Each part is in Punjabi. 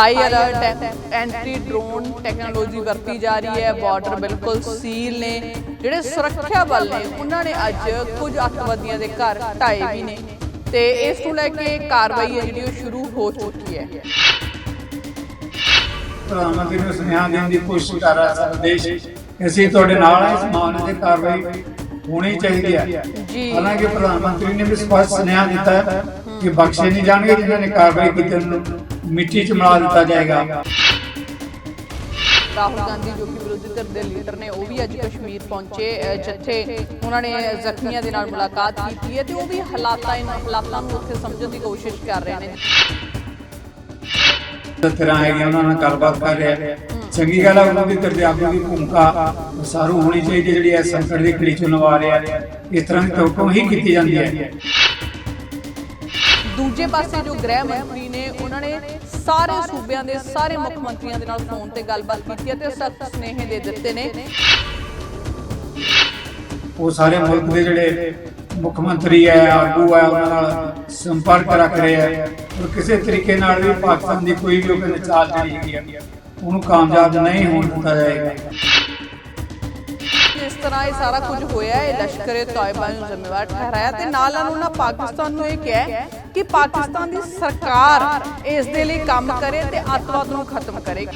ਹਾਈ ਅਲਰਟ ਹੈ ਐਂਟੀ ਡਰੋਨ ਟੈਕਨੋਲੋਜੀ ਵਰਤੀ ਜਾ ਰਹੀ ਹੈ ਬਾਰਡਰ ਬਿਲਕੁਲ ਸੀਲ ਨੇ। ਜਿਹੜੇ ਸੁਰੱਖਿਆ ਬਲ ਨੇ ਉਹਨਾਂ ਨੇ ਅੱਜ ਕੁਝ ਅੱਤਵਾਦੀਆਂ ਦੇ ਘਰ ਢਾਏ ਵੀ ਨੇ। ਤੇ ਇਸ ਨੂੰ ਲੈ ਕੇ ਕਾਰਵਾਈ ਹੈ ਜਿਹੜੀ ਉਹ ਸ਼ੁਰੂ ਹੋ ਚੁੱਕੀ ਹੈ। ਪ੍ਰਧਾਨ ਮੰਤਰੀ ਨੂੰ ਸੁਨੇਹਾ ਦੇਣ ਦੀ ਕੋਸ਼ਿਸ਼ ਕਰ ਰਿਹਾ ਸਾਡਾ ਦੇਸ਼। ਅਸੀਂ ਤੁਹਾਡੇ ਨਾਲ ਇਸ ਮਾਮਲੇ ਤੇ ਕਾਰਵਾਈ ਹੋਣੀ ਚਾਹੀਦੀ ਹੈ। ਜੀ। ਹਾਲਾਂਕਿ ਪ੍ਰਧਾਨ ਮੰਤਰੀ ਨੇ ਵੀ ਸਪਸ਼ਟ ਸੁਨੇਹਾ ਦਿੱਤਾ ਹੈ ਕਿ ਬਖਸ਼ੇ ਨਹੀਂ ਜਾਣਗੇ ਜਿਨ੍ਹਾਂ ਨੇ ਕਾਰਵਾਈ ਕੀਤੀ ਉਹਨਾਂ ਨੂੰ ਮਿੱਟੀ 'ਚ ਮਿਲਾ ਦਿੱਤਾ ਜਾਏਗਾ। ਰਾਹੁਲ ਗਾਂਧੀ ਜੋ ਕਿ ਵਿਰੋਧੀ ਧਿਰ ਦੇ ਲੀਡਰ ਨੇ ਉਹ ਵੀ ਅੱਜ ਕਸ਼ਮੀਰ ਪਹੁੰਚੇ ਜਿੱਥੇ ਉਹਨਾਂ ਨੇ ਜ਼ਖਮੀਆਂ ਦੇ ਨਾਲ ਮੁਲਾਕਾਤ ਕੀਤੀ ਹੈ ਤੇ ਉਹ ਵੀ ਹਾਲਾਤਾਂ ਇਹਨਾਂ ਹਾਲਾਤਾਂ ਨੂੰ ਉੱਥੇ ਸਮਝਣ ਦੀ ਕੋਸ਼ਿਸ਼ ਕਰ ਰਹੇ ਨੇ। ਤਰ੍ਹਾਂ ਹੈਗੇ ਉਹਨਾਂ ਨਾਲ ਗੱਲਬਾਤ ਕਰ ਰਿਹਾ ਚੰਗੀ ਗੱਲ ਹੈ ਉਹਨਾਂ ਦੀ ਤਰਜਾਬੀ ਦੀ ਭੂਮਿਕਾ ਸਾਰੂ ਹੋਣੀ ਚਾਹੀਦੀ ਜਿਹੜੀ ਇਸ ਸੰਕਟ ਦੀ ਘੜੀ ਚੋਂ ਨਵਾ ਰਿਹਾ ਇਸ ਤਰ੍ਹਾਂ ਦੀ ਤੋਕਮ ਹੀ ਕੀਤੀ ਜਾਂਦੀ ਹੈ। ਦੂਜੇ ਪਾਸੇ ਜੋ ਗ੍ਰਹਿ ਮੰਤਰੀ ਨੇ, ਉਹਨਾਂ ਨੇ ਸਾਰੇ ਸੂਬਿਆਂ ਦੇ ਸਾਰੇ ਮੁੱਖ ਮੰਤਰੀਆਂ ਦੇ ਨਾਲ ਫੋਨ ਤੇ ਗੱਲਬਾਤ ਕੀਤੀ ਹੈ ਸਖਤ ਸੁਨੇਹੇ ਦੇ ਦਿੱਤੇ ਨੇ। ਉਹ ਸਾਰੇ ਮੁਲਕ ਦੇ ਜਿਹੜੇ ਮੁੱਖ ਮੰਤਰੀ ਹੈ, ਆਗੂ ਹੈ, ਉਹਨਾਂ ਨਾਲ ਸੰਪਰਕ ਰੱਖ ਰਹੇ ਹੈ। ਔਰ ਕਿਸੇ ਤਰੀਕੇ ਨਾਲ ਵੀ ਪਾਕਿਸਤਾਨ ਦੀ ਕੋਈ ਵੀ ਉਹ ਚਾਲ ਜਿਹੜੀ ਹੈਗੀ। ਉਹਨੂੰ ਕਾਮਯਾਬ ਨਹੀਂ ਹੋਣ ਦਿੱਤਾ ਜਾਏਗਾ। ਇਸ ਤਰ੍ਹਾਂ ਇਹ ਸਾਰਾ ਕੁਝ ਹੋਇਆ ਹੈ। ਲਸ਼ਕਰੇ ਤਾਇਬਾ ਨੂੰ ਜ਼ਿੰਮੇਵਾਰ ਠਹਿਰਾਇਆ ਤੇ ਨਾਲ ਨਾਲ ਉਹਨਾਂ ਪਾਕਿਸਤਾਨ ਨੂੰ ਇਹ ਕਿਹਾ ਕਿ ਪਾਕਿਸਤਾਨ ਦੀ ਸਰਕਾਰ ਇਸ ਦੇ ਲਈ ਕੰਮ ਕਰੇ ਤੇ ਅੱਤਵਾਦ ਨੂੰ ਖਤਮ ਕਰੇ।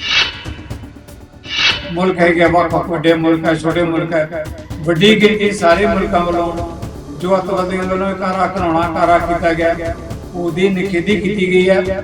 ਮੁਲਕ ਹੈ ਕਿ ਵੱਖ ਵੱਡੇ ਮੁਲਕ ਹੈ ਛੋਟੇ ਮੁਲਕ ਹੈ ਵੱਡੀ ਗਿਣਤੀ ਸਾਰੇ ਮੁਲਕਾਂ ਵੱਲੋਂ ਜੋ ਅੱਤਵਾਦੀਆਂ ਵੱਲੋਂ ਇਹ ਕਾਰਾ ਕਰਾਉਣਾ ਕਾਰਾ ਕੀਤਾ ਗਿਆ, ਉਹਦੀ ਨਿਖੇਧੀ ਕੀਤੀ ਗਈ ਹੈ।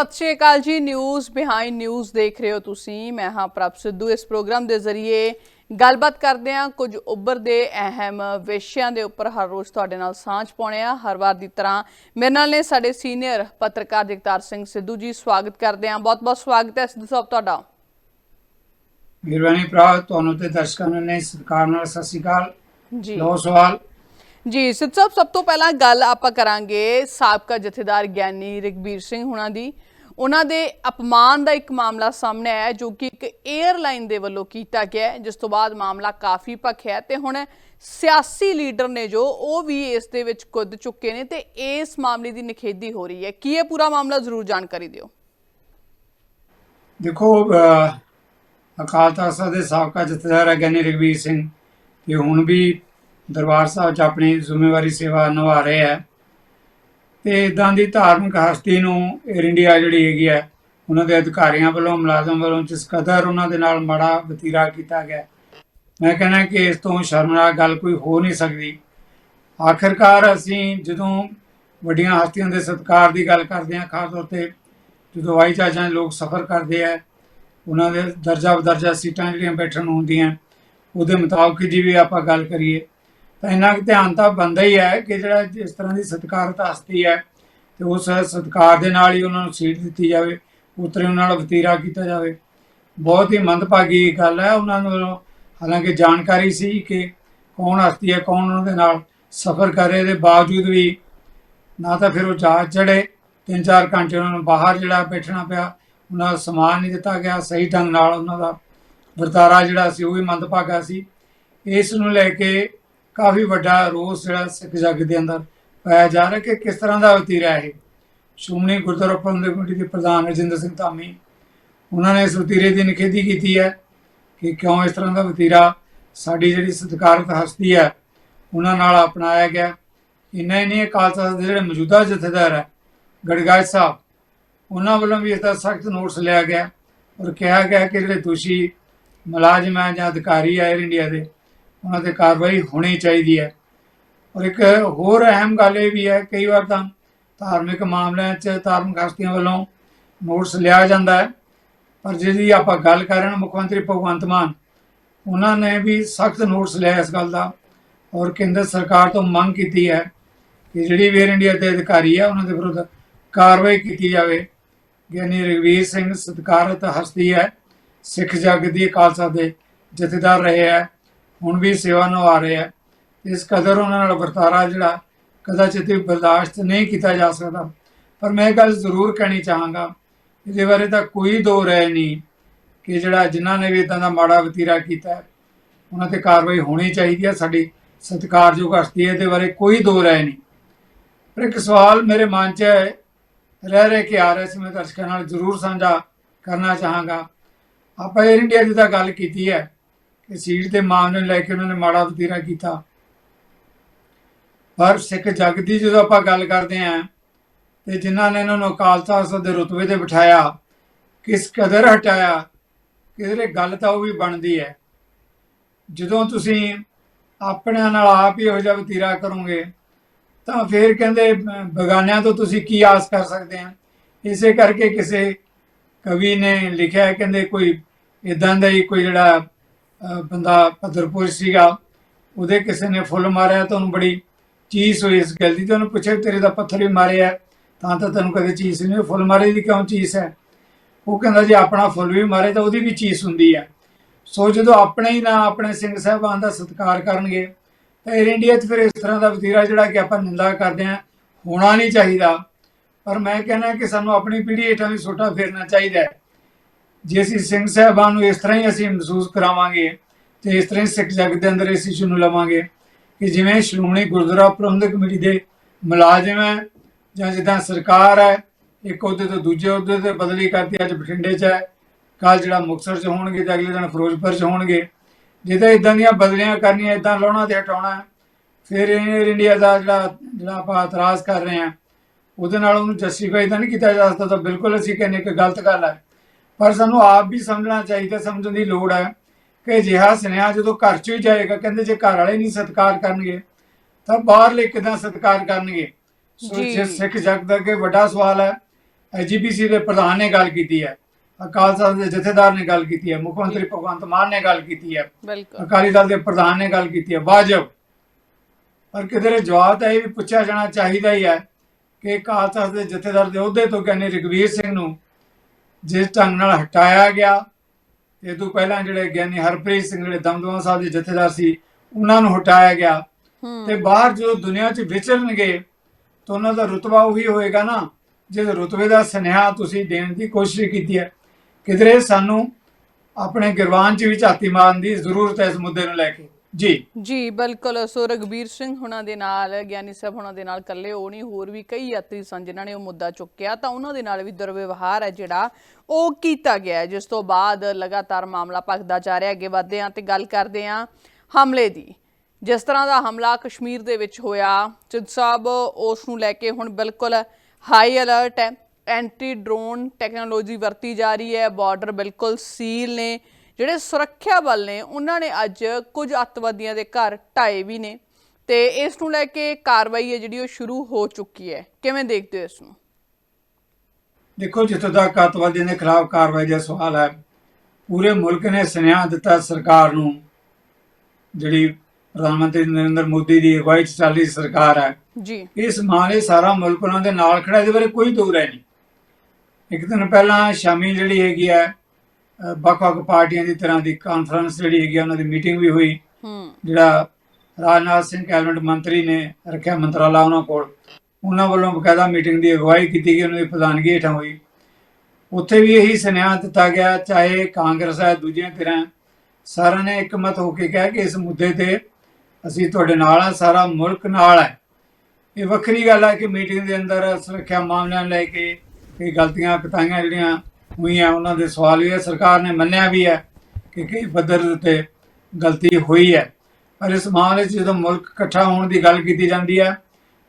ਸਤਿ ਸ਼੍ਰੀ ਅਕਾਲ ਜੀ। ਨਿਊਜ਼ ਬਿਹਾਈਂਡ ਨਿਊਜ਼ ਦੇਖ ਰਹੇ ਹੋ ਤੁਸੀਂ। ਮੈਂ ਹਾਂ ਪ੍ਰਭ ਸਿੱਧੂ। ਇਸ ਪ੍ਰੋਗਰਾਮ ਦੇ ਜ਼ਰੀਏ ਗੱਲਬਾਤ ਕਰਦੇ ਹਾਂ। ਕੁਝ ਉੱਭਰਦੇ ਅਹਿਮ ਵਿਸ਼ਿਆਂ ਦੇ ਉੱਪਰ ਹਰ ਰੋਜ਼ ਤੁਹਾਡੇ ਨਾਲ ਸਾਂਝ ਪਾਉਣੇ ਆ ਹਰ ਵਾਰ ਦੀ ਤਰ੍ਹਾਂ ਮੇਰੇ ਨਾਲ ਨੇ ਸਾਡੇ ਸੀਨੀਅਰ ਪੱਤਰਕਾਰ ਜਗਤਾਰ ਸਿੰਘ ਸਿੱਧੂ ਜੀ। ਸਵਾਗਤ ਕਰਦੇ ਹਾਂ। ਬਹੁਤ ਬਹੁਤ ਸਵਾਗਤ ਹੈ ਸਿੱਧੂ ਸਾਹਿਬ ਤੁਹਾਡਾ। ਮਿਹਰਬਾਨੀ ਭਰਾ ਤੁਹਾਨੂੰ ਤੇ ਦਰਸ਼ਕਾਂ ਨੂੰ ਨੇ ਸਰਕਾਰ ਨਾਲ ਸਤਿ ਸ਼੍ਰੀ ਅਕਾਲ। ਜੀ। ਲੋ ਸਵਾਲ। ਜੀ ਸਿੱਧ ਸਾਹਿਬ ਸਭ ਤੋਂ ਪਹਿਲਾਂ ਗੱਲ ਆਪਾਂ ਕਰਾਂਗੇ ਸਾਬਕਾ ਜਥੇਦਾਰ ਗਿਆਨੀ ਰਗਬੀਰ ਸਿੰਘ ਹੁਣਾਂ ਦੀ। ਉਹਨਾਂ ਦੇ ਅਪਮਾਨ ਦਾ ਇੱਕ ਮਾਮਲਾ ਸਾਹਮਣੇ ਆਇਆ ਜੋ ਕਿ ਇੱਕ 에ਅਰਲਾਈਨ ਦੇ ਵੱਲੋਂ ਕੀਤਾ ਗਿਆ ਜਿਸ ਤੋਂ ਬਾਅਦ ਮਾਮਲਾ ਕਾਫੀ ਭਖਿਆ ਤੇ ਹੁਣ ਸਿਆਸੀ ਲੀਡਰ ਨੇ ਜੋ, ਉਹ ਵੀ ਇਸ ਦੇ ਵਿੱਚ ਕੁੱਦ ਚੁੱਕੇ ਨੇ ਤੇ ਇਸ ਮਾਮਲੇ ਦੀ ਨਿਖੇਧੀ ਹੋ ਰਹੀ ਹੈ। ਕੀ ਇਹ ਪੂਰਾ ਮਾਮਲਾ ਜ਼ਰੂਰ ਜਾਣਕਾਰੀ ਦਿਓ। ਦੇਖੋ ਅਕਾਲ ਤਖਤ ਦੇ ਸਾਬਕਾ ਜਥੇਦਾਰ ਹੈ ਗਿਆਨੀ ਰਘਵੀਰ ਸਿੰਘ, ਤੇ ਹੁਣ ਵੀ ਦਰਬਾਰ ਸਾਹਿਬ 'ਚ ਆਪਣੀ ਜ਼ਿੰਮੇਵਾਰੀ ਸੇਵਾ ਨਿਭਾ ਰਹੇ ਹੈ। ਤੇ ਇਦਾਂ ਦੀ ਧਾਰਮਿਕ ਹਸਤੀ ਨੂੰ 에ਅਰ ਇੰਡੀਆ ਜਿਹੜੀ ਹੈਗੀ ਹੈ, ਉਹਨਾਂ ਦੇ ਅਧਿਕਾਰੀਆਂ ਵੱਲੋਂ, ਮੁਲਾਜ਼ਮ ਵੱਲੋਂ ਜਿਸ ਕਦਰ ਉਹਨਾਂ ਦੇ ਨਾਲ ਮਾੜਾ ਵਤੀਰਾ ਕੀਤਾ ਗਿਆ ਮੈਂ ਕਹਿੰਦਾ ਕਿ ਇਸ ਤੋਂ ਸ਼ਰਮਨਾਕ ਗੱਲ ਕੋਈ ਹੋ ਨਹੀਂ ਸਕਦੀ। ਆਖਿਰਕਾਰ ਅਸੀਂ ਜਦੋਂ ਵੱਡੀਆਂ ਹਸਤੀਆਂ ਦੇ ਸਤਿਕਾਰ ਦੀ ਗੱਲ ਕਰਦੇ ਹਾਂ, ਖਾਸ ਤੌਰ ਤੇ ਜਦੋਂ ਹਵਾਈ ਜਹਾਜ਼ਾਂ 'ਚ ਲੋਕ ਸਫ਼ਰ ਕਰਦੇ ਆ, ਉਹਨਾਂ ਦੇ ਦਰਜਾ ਬਦਰਜਾ ਸੀਟਾਂ ਜਿਹੜੀਆਂ ਬੈਠਣ ਹੁੰਦੀਆਂ, ਉਹਦੇ ਮੁਤਾਬਕ ਜੀ ਵੀ ਆਪਾਂ ਗੱਲ ਕਰੀਏ। ਤਾਂ ਇੰਨਾ ਕੁ ਧਿਆਨ ਤਾਂ ਬੰਦਾ ਹੀ ਹੈ ਕਿ ਜਿਹੜਾ ਜਿਸ ਤਰ੍ਹਾਂ ਦੀ ਸਤਿਕਾਰਤ ਹਸਤੀ ਹੈ ਤੇ ਉਸ ਸਤਿਕਾਰ ਦੇ ਨਾਲ ਹੀ ਉਹਨਾਂ ਨੂੰ ਸੀਟ ਦਿੱਤੀ ਜਾਵੇ ਉਤਰੇ ਉਹਨਾਂ ਨਾਲ ਵਤੀਰਾ ਕੀਤਾ ਜਾਵੇ। ਬਹੁਤ ਹੀ ਮੰਦਭਾਗੀ ਗੱਲ ਹੈ, ਉਹਨਾਂ ਨੂੰ ਹਾਲਾਂਕਿ ਜਾਣਕਾਰੀ ਸੀ ਕਿ ਕੌਣ ਹਸਤੀ ਹੈ, ਕੌਣ ਉਹਨਾਂ ਦੇ ਨਾਲ ਸਫ਼ਰ ਕਰ ਰਹੇ ਦੇ ਬਾਵਜੂਦ ਵੀ ਨਾ ਤਾਂ ਫਿਰ ਉਹ ਜਹਾਜ਼ ਚੜੇ ਤਿੰਨ ਚਾਰ ਘੰਟੇ ਉਹਨਾਂ ਨੂੰ ਬਾਹਰ ਜਿਹੜਾ ਬੈਠਣਾ ਪਿਆ, ਉਹਨਾਂ ਦਾ ਸਮਾਨ ਨਹੀਂ ਦਿੱਤਾ ਗਿਆ, ਸਹੀ ਢੰਗ ਨਾਲ ਉਹਨਾਂ ਦਾ ਵਰਤਾਰਾ ਜਿਹੜਾ ਸੀ ਉਹ ਵੀ ਮੰਦਭਾਗਾ ਸੀ। ਇਸ ਨੂੰ ਲੈ ਕੇ ਕਾਫੀ ਵੱਡਾ ਰੋਸ ਜਿਹੜਾ ਸਿੱਖ ਜੱਗ ਦੇ ਅੰਦਰ ਪਾਇਆ ਜਾ ਰਿਹਾ ਕਿ ਕਿਸ ਤਰ੍ਹਾਂ ਦਾ ਵਤੀਰਾ ਹੈ ਇਹ? ਸ਼੍ਰੋਮਣੀ ਗੁਰਦੁਆਰਾ ਪ੍ਰਬੰਧਕ ਕਮੇਟੀ ਦੇ ਪ੍ਰਧਾਨ ਰਜਿੰਦਰ ਸਿੰਘ ਧਾਮੀ, ਉਹਨਾਂ ਨੇ ਇਸ ਵਤੀਰੇ ਦੀ ਨਿਖੇਧੀ ਕੀਤੀ ਹੈ ਕਿ ਕਿਉਂ ਇਸ ਤਰ੍ਹਾਂ ਦਾ ਵਤੀਰਾ ਸਾਡੀ ਜਿਹੜੀ ਸਤਿਕਾਰਤ ਹਸਤੀ ਹੈ, ਉਹਨਾਂ ਨਾਲ ਅਪਣਾਇਆ ਗਿਆ। ਇੰਨਾ ਹੀ ਨਹੀਂ ਅਕਾਲ ਤਖਤ ਦੇ ਜਿਹੜੇ ਮੌਜੂਦਾ ਜਥੇਦਾਰ ਹੈ, ਗੜਗਾਜ ਸਾਹਿਬ, ਉਹਨਾਂ ਵੱਲੋਂ ਵੀ ਇਸ ਦਾ ਸਖਤ ਨੋਟਿਸ ਲਿਆ ਗਿਆ ਔਰ ਕਿਹਾ ਗਿਆ ਕਿ ਜਿਹੜੇ ਦੋਸ਼ੀ ਮੁਲਾਜ਼ਮ ਹੈ ਜਾਂ ਅਧਿਕਾਰੀ ਹੈ 에ਅਰ ਇੰਡੀਆ ਦੇ ਉਹਨਾਂ ਤੇ ਕਾਰਵਾਈ ਹੋਣੀ ਚਾਹੀਦੀ ਹੈ। ਔਰ ਇੱਕ ਹੋਰ ਅਹਿਮ ਗੱਲ ਇਹ ਵੀ ਹੈ, ਕਈ ਵਾਰ ਤਾਂ ਧਾਰਮਿਕ ਮਾਮਲਿਆਂ 'ਚ ਧਾਰਮਿਕ ਹਸਤੀਆਂ ਵੱਲੋਂ ਨੋਟਿਸ ਲਿਆ ਜਾਂਦਾ ਹੈ। ਪਰ ਜਿਹਦੀ ਆਪਾਂ ਗੱਲ ਕਰ ਰਹੇ ਹਾਂ ਮੁੱਖ ਮੰਤਰੀ ਭਗਵੰਤ ਮਾਨ, ਉਹਨਾਂ ਨੇ ਵੀ ਸਖਤ ਨੋਟਿਸ ਲਿਆ ਇਸ ਗੱਲ ਦਾ। ਔਰ ਕੇਂਦਰ ਸਰਕਾਰ ਤੋਂ ਮੰਗ ਕੀਤੀ ਹੈ ਕਿ ਜਿਹੜੀ ਵੇਅਰ ਇੰਡੀਆ ਦੇ ਅਧਿਕਾਰੀ ਹੈ ਉਹਨਾਂ ਦੇ ਵਿਰੁੱਧ ਕਾਰਵਾਈ ਕੀਤੀ ਜਾਵੇ। ਗਿਆਨੀ ਰਘਵੀਰ ਸਿੰਘ ਸਤਿਕਾਰਤ ਹਸਤੀ ਹੈ, ਸਿੱਖ ਜੱਗ ਦੀ ਅਕਾਲ ਦੇ ਜਥੇਦਾਰ ਰਹੇ ਹੈ। ਹੁਣ ਵੀ ਸੇਵਾ ਨਿਭਾ ਰਹੇ ਹੈ ਇਸ ਕਦਰ ਉਹਨਾਂ ਨਾਲ ਵਰਤਾਰਾ ਜਿਹੜਾ ਕਦਾਚਿਤ ਵੀ ਬਰਦਾਸ਼ਤ ਨਹੀਂ ਕੀਤਾ ਜਾ ਸਕਦਾ। ਪਰ ਮੈਂ ਇਹ ਗੱਲ ਜ਼ਰੂਰ ਕਹਿਣੀ ਚਾਹਾਂਗਾ ਇਹਦੇ ਬਾਰੇ ਤਾਂ ਕੋਈ ਦੋ ਰਾਏ ਨਹੀਂ ਕਿ ਜਿਹੜਾ ਜਿਨ੍ਹਾਂ ਨੇ ਵੀ ਇਦਾਂ ਦਾ ਮਾੜਾ ਵਤੀਰਾ ਕੀਤਾ ਉਹਨਾਂ ਤੇ ਕਾਰਵਾਈ ਹੋਣੀ ਚਾਹੀਦੀ ਹੈ ਸਾਡੀ ਸਤਿਕਾਰਯੋਗ ਹਸਤੀ ਹੈ ਇਹਦੇ ਬਾਰੇ ਕੋਈ ਦੋ ਰਾਏ ਨਹੀਂ। ਪਰ ਇੱਕ ਸਵਾਲ ਮੇਰੇ ਮਨ 'ਚ ਹੈ, ਰਹਿ ਰਹਿ ਕੇ ਆ ਰਿਹਾ ਸੀ ਮੈਂ ਦਰਸ਼ਕਾਂ ਨਾਲ ਜ਼ਰੂਰ ਸਾਂਝਾ ਕਰਨਾ ਚਾਹਾਂਗਾ। ਆਪਾਂ 에ਅਰ ਇੰਡੀਆ ਦੀ ਤਾਂ ਗੱਲ ਕੀਤੀ ਹੈ। ਕਿ ਸੀਟ ਦੇ ਮਾਮਲੇ ਨੂੰ ਲੈ ਕੇ ਉਹਨਾਂ ਨੇ ਮਾੜਾ ਵਤੀਰਾ ਕੀਤਾ। ਪਰ ਸਿੱਖ ਜਗ ਦੀ ਜਦੋਂ ਆਪਾਂ ਗੱਲ ਕਰਦੇ ਆਂ ਤੇ ਜਿਨ੍ਹਾਂ ਨੇ ਇਹਨਾਂ ਨੂੰ ਅਕਾਲ ਤਖਤ ਦੇ ਰੁਤਬੇ ਤੇ ਬਿਠਾਇਆ, ਕਿਸ ਕਦਰ ਹਟਾਇਆ, ਕਿਧਰੇ ਗੱਲ ਤਾਂ ਉਹ ਵੀ ਬਣਦੀ ਹੈ। ਜਦੋਂ ਤੁਸੀਂ ਆਪਣਿਆਂ ਨਾਲ ਆਪ ਹੀ ਇਹੋ ਜਿਹਾ ਵਤੀਰਾ ਕਰੋਗੇ, ਤਾਂ ਫਿਰ ਕਹਿੰਦੇ, ਬਗਾਨਿਆਂ ਤੋਂ ਤੁਸੀਂ ਕੀ ਆਸ ਕਰ ਸਕਦੇ ਆ ਇਸੇ ਕਰਕੇ ਕਿਸੇ ਕਵੀ ਨੇ ਲਿਖਿਆ ਕਹਿੰਦੇ ਕੋਈ ਇਦਾਂ ਦਾ ਹੀ ਕੋਈ ਜਿਹੜਾ ਬੰਦਾ ਪੱਧਰਪੁਰ ਸੀਗਾ ਉਹਦੇ ਕਿਸੇ ਨੇ ਫੁੱਲ ਮਾਰਿਆ ਤਾਂ ਉਹਨੂੰ ਬੜੀ ਚੀਸ ਹੋਈ ਇਸ ਗੱਲ ਦੀ ਤੇ ਉਹਨੂੰ ਪੁੱਛਿਆ ਵੀ ਤੇਰੇ ਦਾ ਪੱਥਰ ਵੀ ਮਾਰਿਆ ਤਾਂ ਤਾਂ ਤੈਨੂੰ ਕਦੇ ਚੀਸ ਨਹੀਂ ਹੋਈ, ਫੁੱਲ ਮਾਰੇ ਦੀ ਕਿਉਂ ਚੀਸ ਹੈ? ਉਹ ਕਹਿੰਦਾ ਜੇ ਆਪਣਾ ਫੁੱਲ ਵੀ ਮਾਰੇ ਤਾਂ ਉਹਦੀ ਵੀ ਚੀਸ ਹੁੰਦੀ ਹੈ। ਸੋ ਜਦੋਂ ਆਪਣੇ ਹੀ ਨਾ ਆਪਣੇ ਸਿੰਘ ਸਾਹਿਬਾਨ ਦਾ ਸਤਿਕਾਰ ਕਰਨਗੇ ਤਾਂ 에ਅਰ ਇੰਡੀਆ 'ਚ ਫਿਰ ਇਸ ਤਰ੍ਹਾਂ ਦਾ ਵਤੀਰਾ ਜਿਹੜਾ ਕਿ ਆਪਾਂ ਨਿੰਦਾ ਕਰਦੇ ਹਾਂ ਹੋਣਾ ਨਹੀਂ ਚਾਹੀਦਾ। ਪਰ ਮੈਂ ਕਹਿੰਦਾ ਕਿ ਸਾਨੂੰ ਆਪਣੀ ਪੀੜ੍ਹੀ ਹੇਠਾਂ ਵੀ ਛੋਟਾ ਫੇਰਨਾ ਚਾਹੀਦਾ ਹੈ। ਜੇ ਅਸੀਂ ਸਿੰਘ ਸਾਹਿਬਾਨ ਨੂੰ ਇਸ ਤਰ੍ਹਾਂ ਹੀ ਅਸੀਂ ਮਹਿਸੂਸ ਕਰਾਵਾਂਗੇ ਤੇ ਇਸ ਤਰ੍ਹਾਂ ਹੀ ਸਿੱਖ ਜਗਤ ਦੇ ਅੰਦਰ ਇਸ ਇਸ਼ੂ ਨੂੰ ਲਵਾਂਗੇ ਕਿ ਜਿਵੇਂ ਸ਼੍ਰੋਮਣੀ ਗੁਰਦੁਆਰਾ ਪ੍ਰਬੰਧਕ ਕਮੇਟੀ ਦੇ ਮੁਲਾਜ਼ਮ ਹੈ ਜਾਂ ਜਿੱਦਾਂ ਸਰਕਾਰ ਹੈ ਇੱਕ ਅਹੁਦੇ ਤੋਂ ਦੂਜੇ ਅਹੁਦੇ ਤੇ ਬਦਲੀ ਕਰਤੀ ਅੱਜ ਬਠਿੰਡੇ 'ਚ ਹੈ ਕੱਲ ਜਿਹੜਾ ਮੁਕਤਸਰ 'ਚ ਹੋਣਗੇ ਤੇ ਅਗਲੇ ਦਿਨ ਫਿਰੋਜ਼ਪੁਰ 'ਚ ਹੋਣਗੇ। ਜਿਹਦਾ ਇਦਾਂ ਦੀਆਂ ਬਦਲੀਆਂ ਕਰਨੀਆਂ ਇਦਾਂ ਲਾਉਣਾ ਤੇ ਹਟਾਉਣਾ ਹੈ, ਫਿਰ 에ਅਰ ਇੰਡੀਆ ਦਾ ਜਿਹੜਾ ਜਿਹੜਾ ਆਪਾਂ ਇਤਰਾਜ਼ ਕਰ ਰਹੇ ਹਾਂ ਉਹਦੇ ਨਾਲ ਉਹਨੂੰ ਜਸਟੀਫਾਈ ਤਾਂ ਨਹੀਂ ਕੀਤਾ ਜਾ ਸਕਦਾ ਤਾਂ ਬਿਲਕੁਲ ਅਸੀਂ ਕਹਿੰਦੇ ਕਿ ਗਲਤ ਗੱਲ ਹੈ। ਪਰ ਸਾਨੂੰ ਆਪ ਵੀ ਸਮਝਣਾ ਚਾਹੀਦਾ ਸਮਝਣ ਦੀ ਲੋੜ ਹੈ ਕਿ ਅਜਿਹਾ ਸੁਨੇਹਾ ਜਦੋਂ ਘਰ 'ਚ ਹੀ ਜਾਏਗਾ ਕਹਿੰਦੇ ਜੇ ਘਰ ਵਾਲੇ ਨਹੀਂ ਸਤਿਕਾਰ ਕਰਨਗੇ ਤਾਂ ਬਾਹਰਲੇ ਕਿਦਾਂ ਸਤਿਕਾਰ ਕਰਨਗੇ? ਸੋ ਜੀ। ਸਿੱਖ ਜਗਤ ਦਾ ਕਿ ਵੱਡਾ ਸਵਾਲ ਹੈ ਐਜੀਪੀਸੀ ਦੇ ਪ੍ਰਧਾਨ ਨੇ ਗੱਲ ਕੀਤੀ ਹੈ ਅਕਾਲ ਤਖਤ ਦੇ ਜਥੇਦਾਰ ਨੇ ਗੱਲ ਕੀਤੀ ਹੈ ਮੁੱਖ ਮੰਤਰੀ ਭਗਵੰਤ ਮਾਨ ਨੇ ਗੱਲ ਕੀਤੀ ਹੈ ਅਕਾਲੀ ਦਲ ਦੇ ਪ੍ਰਧਾਨ ਨੇ ਗੱਲ ਕੀਤੀ ਹੈ ਵਾਜਬ ਪਰ ਕਿਧਰੇ ਜਵਾਬ ਤਾਂ ਇਹ ਵੀ ਪੁੱਛਿਆ ਜਾਣਾ ਚਾਹੀਦਾ ਹੀ ਹੈ ਕਿ ਅਕਾਲ ਤਖਤ ਦੇ ਜਥੇਦਾਰ ਦੇ ਅਹੁਦੇ ਤੋਂ ਕਹਿੰਦੇ ਰਗਵੀਰ ਸਿੰਘ ਨੂੰ ਜਿਸ ਢੰਗ ਨਾਲ ਹਟਾਇਆ ਗਿਆ ਇਹ ਤੋਂ ਪਹਿਲਾਂ ਜਿਹੜੇ ਗਿਆਨੀ ਹਰਪ੍ਰੀਤ ਸਿੰਘ ਜਿਹੜੇ ਦਮਦਮਾ ਸਾਹਿਬ ਦੇ ਜਥੇਦਾਰ ਸੀ ਉਹਨਾਂ ਨੂੰ ਹਟਾਇਆ ਗਿਆ। ਤੇ ਬਾਹਰ ਜਦੋਂ ਦੁਨੀਆ 'ਚ ਵਿਚਰਨਗੇ ਤਾਂ ਉਹਨਾਂ ਦਾ ਰੁਤਬਾ ਉਹੀ ਹੋਏਗਾ ਨਾ ਜਿਸ ਰੁਤਬੇ ਦਾ ਸੁਨੇਹਾ ਤੁਸੀਂ ਦੇਣ ਦੀ ਕੋਸ਼ਿਸ਼ ਕੀਤੀ ਹੈ। ਕਿਧਰੇ ਸਾਨੂੰ ਆਪਣੇ ਗਿਰਵਾਨ 'ਚ ਵੀ ਝਾਤੀ ਮਾਰਨ ਦੀ ਜ਼ਰੂਰਤ ਹੈ ਇਸ ਮੁੱਦੇ ਨੂੰ ਲੈ ਕੇ। ਜੀ। ਜੀ, ਬਿਲਕੁਲ। ਸੋ ਰਗਬੀਰ ਸਿੰਘ ਹੁਣਾਂ ਦੇ ਨਾਲ, ਗਿਆਨੀ ਸਾਹਿਬ ਹੁਣਾਂ ਦੇ ਨਾਲ ਇਕੱਲੇ ਉਹ ਨਹੀਂ, ਹੋਰ ਵੀ ਕਈ ਯਾਤਰੀ ਸਨ ਜਿਨ੍ਹਾਂ ਨੇ ਉਹ ਮੁੱਦਾ ਚੁੱਕਿਆ। ਤਾਂ ਉਹਨਾਂ ਦੇ ਨਾਲ ਵੀ ਦੁਰਵਿਵਹਾਰ ਹੈ ਜਿਹੜਾ ਉਹ ਕੀਤਾ ਗਿਆ ਜਿਸ ਤੋਂ ਬਾਅਦ ਲਗਾਤਾਰ ਮਾਮਲਾ ਭਖਦਾ ਜਾ ਰਿਹਾ। ਅੱਗੇ ਵਧਦੇ ਹਾਂ ਤੇ ਗੱਲ ਕਰਦੇ ਹਾਂ ਹਮਲੇ ਦੀ। ਜਿਸ ਤਰ੍ਹਾਂ ਦਾ ਹਮਲਾ ਕਸ਼ਮੀਰ ਦੇ ਵਿੱਚ ਹੋਇਆ ਚਿੱਦ ਸਾਹਿਬ, ਉਸ ਨੂੰ ਲੈ ਕੇ ਹੁਣ ਬਿਲਕੁਲ ਹਾਈ ਅਲਰਟ ਹੈ। ਐਂਟੀ ਡਰੋਨ ਟੈਕਨੋਲੋਜੀ ਵਰਤੀ ਜਾ ਰਹੀ ਹੈ ਬਾਰਡਰ ਬਿਲਕੁਲ ਸੀਲ ਨੇ। ਜਿਹੜੇ ਸੁਰੱਖਿਆ ਬਲ ਨੇ ਉਹਨਾਂ ਨੇ ਅੱਜ ਕੁਝ ਅੱਤਵਾਦੀਆਂ ਦੇ ਘਰ ਢਾਏ ਵੀ ਨੇ ਤੇ ਇਸ ਨੂੰ ਲੈ ਕੇ ਕਾਰਵਾਈ ਹੈ ਜਿਹੜੀ ਉਹ ਸ਼ੁਰੂ ਹੋ ਚੁੱਕੀ ਹੈ। ਕਿਵੇਂ ਦੇਖਦੇ ਹੋ ਇਸ ਨੂੰ? ਦੇਖੋ ਜਿੱਥੋਂ ਤੱਕ ਅੱਤਵਾਦੀਆਂ ਦੇ ਖਿਲਾਫ ਕਾਰਵਾਈ ਦਾ ਸਵਾਲ ਹੈ ਪੂਰੇ ਮੁਲਕ ਨੇ ਸੁਨੇਹਾ ਦਿੱਤਾ ਸਰਕਾਰ ਨੂੰ ਜਿਹੜੀ ਪ੍ਰਧਾਨ ਮੰਤਰੀ ਨਰਿੰਦਰ ਮੋਦੀ ਦੀ ਅਗਵਾਈ 'ਚ ਚੱਲ ਰਹੀ ਸਰਕਾਰ ਹੈ। ਜੀ। ਇਸ ਮਾਲੇ ਸਾਰਾ ਮੁਲਕ ਉਹਨਾਂ ਦੇ ਨਾਲ ਖੜਾ ਇਹਦੇ ਬਾਰੇ ਕੋਈ ਦੋ ਰਾਏ ਨਹੀਂ। ਇੱਕ ਦਿਨ ਪਹਿਲਾਂ ਸ਼ਾਮੀ ਜਿਹੜੀ ਹੈਗੀ ਹੈ ਵੱਖ-ਵੱਖ ਪਾਰਟੀਆਂ ਦੀ ਤਰ੍ਹਾਂ ਦੀ ਕਾਨਫਰੰਸ ਜਿਹੜੀ ਹੈਗੀ ਉਹਨਾਂ ਦੀ ਮੀਟਿੰਗ ਵੀ ਹੋਈ। ਜਿਹੜਾ ਰਾਜਨਾਥ ਸਿੰਘ ਕੈਬਨਿਟ ਮੰਤਰੀ ਨੇ ਰੱਖਿਆ ਮੰਤਰਾਲਾ ਉਹਨਾਂ ਕੋਲ। ਉਹਨਾਂ ਵੱਲੋਂ ਬਕਾਇਦਾ ਮੀਟਿੰਗ ਦੀ ਅਗਵਾਈ ਕੀਤੀ ਗਈ ਉਹਨਾਂ ਦੀ ਪ੍ਰਧਾਨਗੀ ਹੇਠਾਂ ਹੋਈ। ਉੱਥੇ ਵੀ ਇਹੀ ਸੁਨੇਹਾ ਦਿੱਤਾ ਗਿਆ ਚਾਹੇ ਕਾਂਗਰਸ ਹੈ ਦੂਜੀਆਂ ਧਿਰਾਂ ਸਾਰਿਆਂ ਨੇ ਇੱਕਮਤ ਹੋ ਕੇ ਕਿਹਾ ਕਿ ਇਸ ਮੁੱਦੇ ਤੇ ਅਸੀਂ ਤੁਹਾਡੇ ਨਾਲ ਆ ਸਾਰਾ ਮੁਲਕ ਨਾਲ ਹੈ। ਇਹ ਵੱਖਰੀ ਗੱਲ ਹੈ ਕਿ ਮੀਟਿੰਗ ਦੇ ਅੰਦਰ ਸੁਰੱਖਿਆ ਮਾਮਲਿਆਂ ਲੈ ਕੇ ਕਈ ਗਲਤੀਆਂ ਕਤਾਈਆਂ ਜਿਹੜੀਆਂ ਹੋਈਆਂ ਉਹਨਾਂ ਦੇ ਸਵਾਲ ਵੀ ਹੈ, ਸਰਕਾਰ ਨੇ ਮੰਨਿਆ ਵੀ ਹੈ ਕਿ ਕਈ ਪੱਧਰ ਦੇ ਉੱਤੇ ਗਲਤੀ ਹੋਈ ਹੈ। ਪਰ ਇਸ ਮਾਮਲੇ 'ਚ ਜਦੋਂ ਮੁਲਕ ਇਕੱਠਾ ਹੋਣ ਦੀ ਗੱਲ ਕੀਤੀ ਜਾਂਦੀ ਹੈ,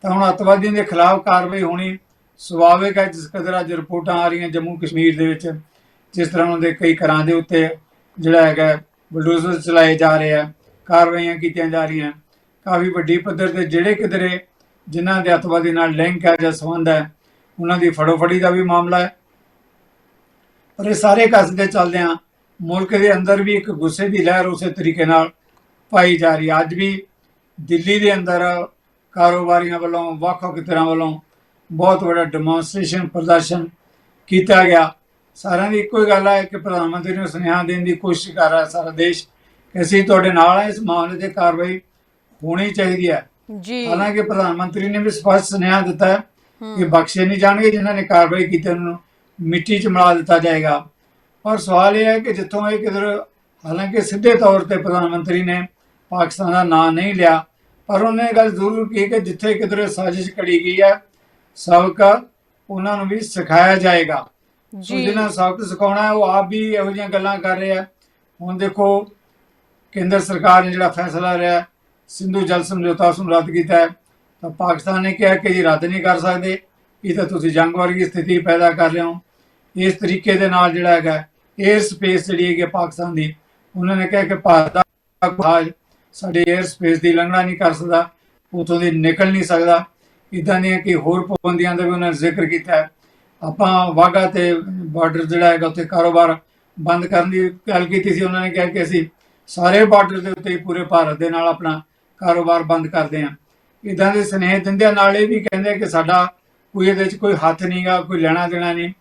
ਤਾਂ ਹੁਣ ਅੱਤਵਾਦੀਆਂ ਦੇ ਖਿਲਾਫ ਕਾਰਵਾਈ ਹੋਣੀ ਸੁਭਾਵਿਕ ਹੈ, ਜਿਸ ਕਦਰ ਅੱਜ ਰਿਪੋਰਟਾਂ ਆ ਰਹੀਆਂ ਜੰਮੂ ਕਸ਼ਮੀਰ ਦੇ ਵਿੱਚ, ਜਿਸ ਤਰ੍ਹਾਂ ਉਹਨਾਂ ਦੇ ਕਈ ਘਰਾਂ ਦੇ ਉੱਤੇ ਜਿਹੜਾ ਹੈਗਾ ਬਲਡੋਜ਼ਰ ਚਲਾਏ ਜਾ ਰਹੇ ਆ ਕਾਰਵਾਈਆਂ ਕੀਤੀਆਂ ਜਾ ਰਹੀਆਂ। ਕਾਫੀ ਵੱਡੀ ਪੱਧਰ ਤੇ ਜਿਹੜੇ ਕਿਧਰੇ ਜਿਨ੍ਹਾਂ ਦੇ ਅੱਤਵਾਦੀ ਨਾਲ ਲਿੰਕ ਹੈ ਜਾਂ ਸੰਬੰਧ ਹੈ, ਉਹਨਾਂ ਦੀ ਫੜੋਫੜੀ ਦਾ ਵੀ ਮਾਮਲਾ ਹੈ। ਪਰ ਇਹ ਸਾਰੇ ਕਸਦੇ ਚੱਲਦੇ ਆ ਮੁਲਕ ਦੇ ਅੰਦਰ ਵੀ ਇੱਕ ਗੁੱਸੇ ਦੀ ਲਹਿਰ ਉਸੇ ਤਰੀਕੇ ਨਾਲ ਪਾਈ ਜਾ ਰਹੀ ਅੱਜ ਵੀ ਦਿੱਲੀ ਦੇ ਅੰਦਰ ਕਾਰੋਬਾਰੀਆਂ ਵੱਲੋਂ ਵੱਖ-ਵੱਖ ਤਰ੍ਹਾਂ ਵੱਲੋਂ ਬਹੁਤ ਵੱਡਾ ਡੈਮੋਨਸਟ੍ਰੇਸ਼ਨ ਪ੍ਰਦਰਸ਼ਨ ਕੀਤਾ ਗਿਆ। ਸਾਰਿਆਂ ਦੀ ਇੱਕੋ ਹੀ ਗੱਲ ਹੈ ਕਿ ਪ੍ਰਧਾਨ ਮੰਤਰੀ ਨੂੰ ਸੁਨੇਹਾ ਦੇਣ ਦੀ ਕੋਸ਼ਿਸ਼ ਕਰ ਰਿਹਾ ਸਾਰਾ ਦੇਸ਼ ਕਿ ਅਸੀਂ ਤੁਹਾਡੇ ਨਾਲ ਹਾਂ ਇਸ ਮਾਮਲੇ ਤੇ ਕਾਰਵਾਈ ਹੋਣੀ ਚਾਹੀਦੀ ਹੈ। ਜੀ। ਹਾਲਾਂਕਿ ਪ੍ਰਧਾਨ ਮੰਤਰੀ ਨੇ ਵੀ ਸਪਸ਼ਟ ਸੁਨੇਹਾ ਦਿੱਤਾ ਹੈ ਕਿ ਬਖਸ਼ੇ ਨਹੀਂ ਜਾਣਗੇ ਜਿਨ੍ਹਾਂ ਨੇ ਕਾਰਵਾਈ ਕੀਤੀ ਉਹਨਾਂ ਨੂੰ ਮਿੱਟੀ 'ਚ ਮਿਲਾ ਦਿੱਤਾ ਜਾਏਗਾ। ਪਰ ਸਵਾਲ ਇਹ ਹੈ ਕਿ ਜਿੱਥੋਂ ਇਹ ਕਿਧਰ ਹਾਲਾਂਕਿ ਸਿੱਧੇ ਤੌਰ ਤੇ ਪ੍ਰਧਾਨ ਮੰਤਰੀ ਨੇ ਪਾਕਿਸਤਾਨ ਦਾ ਨਾਂ ਨਹੀਂ ਲਿਆ ਪਰ ਉਹਨੇ ਗੱਲ ਜ਼ਰੂਰ ਕੀਤੀ ਕਿ ਜਿੱਥੇ ਕਿਧਰ ਸਾਜ਼ਿਸ਼ ਕੜੀ ਗਈ ਹੈ ਸਬਕ ਉਹਨਾਂ ਨੂੰ ਵੀ ਸਿਖਾਇਆ ਜਾਏਗਾ। ਜੀ। ਜਿਹਨਾਂ ਸਬਕ ਸਿਖਾਉਣਾ ਹੈ ਉਹ ਆਪ ਵੀ ਇਹੋ ਜਿਹੀਆਂ ਗੱਲਾਂ ਕਰ ਰਹੇ ਆ। ਹੁਣ ਦੇਖੋ ਕੇਂਦਰ ਸਰਕਾਰ ਨੇ ਜਿਹੜਾ ਫੈਸਲਾ ਲਿਆ ਸਿੰਧੂ ਜਲ ਸਮਝੌਤਾ ਉਸ ਨੂੰ ਰੱਦ ਕੀਤਾ ਹੈ ਤਾਂ ਪਾਕਿਸਤਾਨ ਨੇ ਕਿਹਾ ਕਿ ਜੀ ਰੱਦ ਨਹੀਂ ਕਰ ਸਕਦੇ ਇਹ ਤਾਂ ਤੁਸੀਂ ਜੰਗ ਵਰਗੀ ਸਥਿਤੀ ਪੈਦਾ ਕਰ ਰਹੇ ਹੋ। ਇਸ ਤਰੀਕੇ ਦੇ ਨਾਲ ਜਿਹੜਾ ਹੈਗਾ 에ਅਰ ਸਪੇਸ ਜਿਹੜੀ ਹੈਗੀ ਹੈ ਪਾਕਿਸਤਾਨ ਦੀ, ਉਹਨਾਂ ਨੇ ਕਿਹਾ ਕਿ ਭਾਰਤ ਦਾ ਜਹਾਜ਼ ਸਾਡੇ 에ਅਰ ਸਪੇਸ ਦੀ ਉਲੰਘਣਾ ਨਹੀਂ ਕਰ ਸਕਦਾ, ਉਥੋਂ ਦੀ ਨਿਕਲ ਨਹੀਂ ਸਕਦਾ। ਇਦਾਂ ਦੀਆਂ ਕਿ ਹੋਰ ਪਾਬੰਦੀਆਂ ਦਾ ਵੀ ਉਹਨਾਂ ਨੇ ਜ਼ਿਕਰ ਕੀਤਾ ਹੈ। ਆਪਾਂ ਵਾਗਾ ਤੇ ਬਾਰਡਰ ਜਿਹੜਾ ਹੈਗਾ, ਉੱਥੇ ਕਾਰੋਬਾਰ ਬੰਦ ਕਰਨ ਦੀ ਗੱਲ ਕੀਤੀ ਸੀ, ਉਹਨਾਂ ਨੇ ਕਿਹਾ ਕਿ ਅਸੀਂ ਸਾਰੇ ਬਾਰਡਰ ਦੇ ਉੱਤੇ ਪੂਰੇ ਭਾਰਤ ਦੇ ਨਾਲ ਆਪਣਾ ਕਾਰੋਬਾਰ ਬੰਦ ਕਰਦੇ ਹਾਂ। ਇਦਾਂ ਦੇ ਸਨੇਹ ਦਿੰਦਿਆਂ ਨਾਲ ਇਹ ਵੀ ਕਹਿੰਦੇ ਕਿ ਸਾਡਾ ਕੋਈ ਇਹਦੇ ਵਿੱਚ ਕੋਈ ਹੱਥ ਨਹੀਂਗਾ ਕੋਈ ਲੈਣਾ ਦੇਣਾ ਨਹੀਂ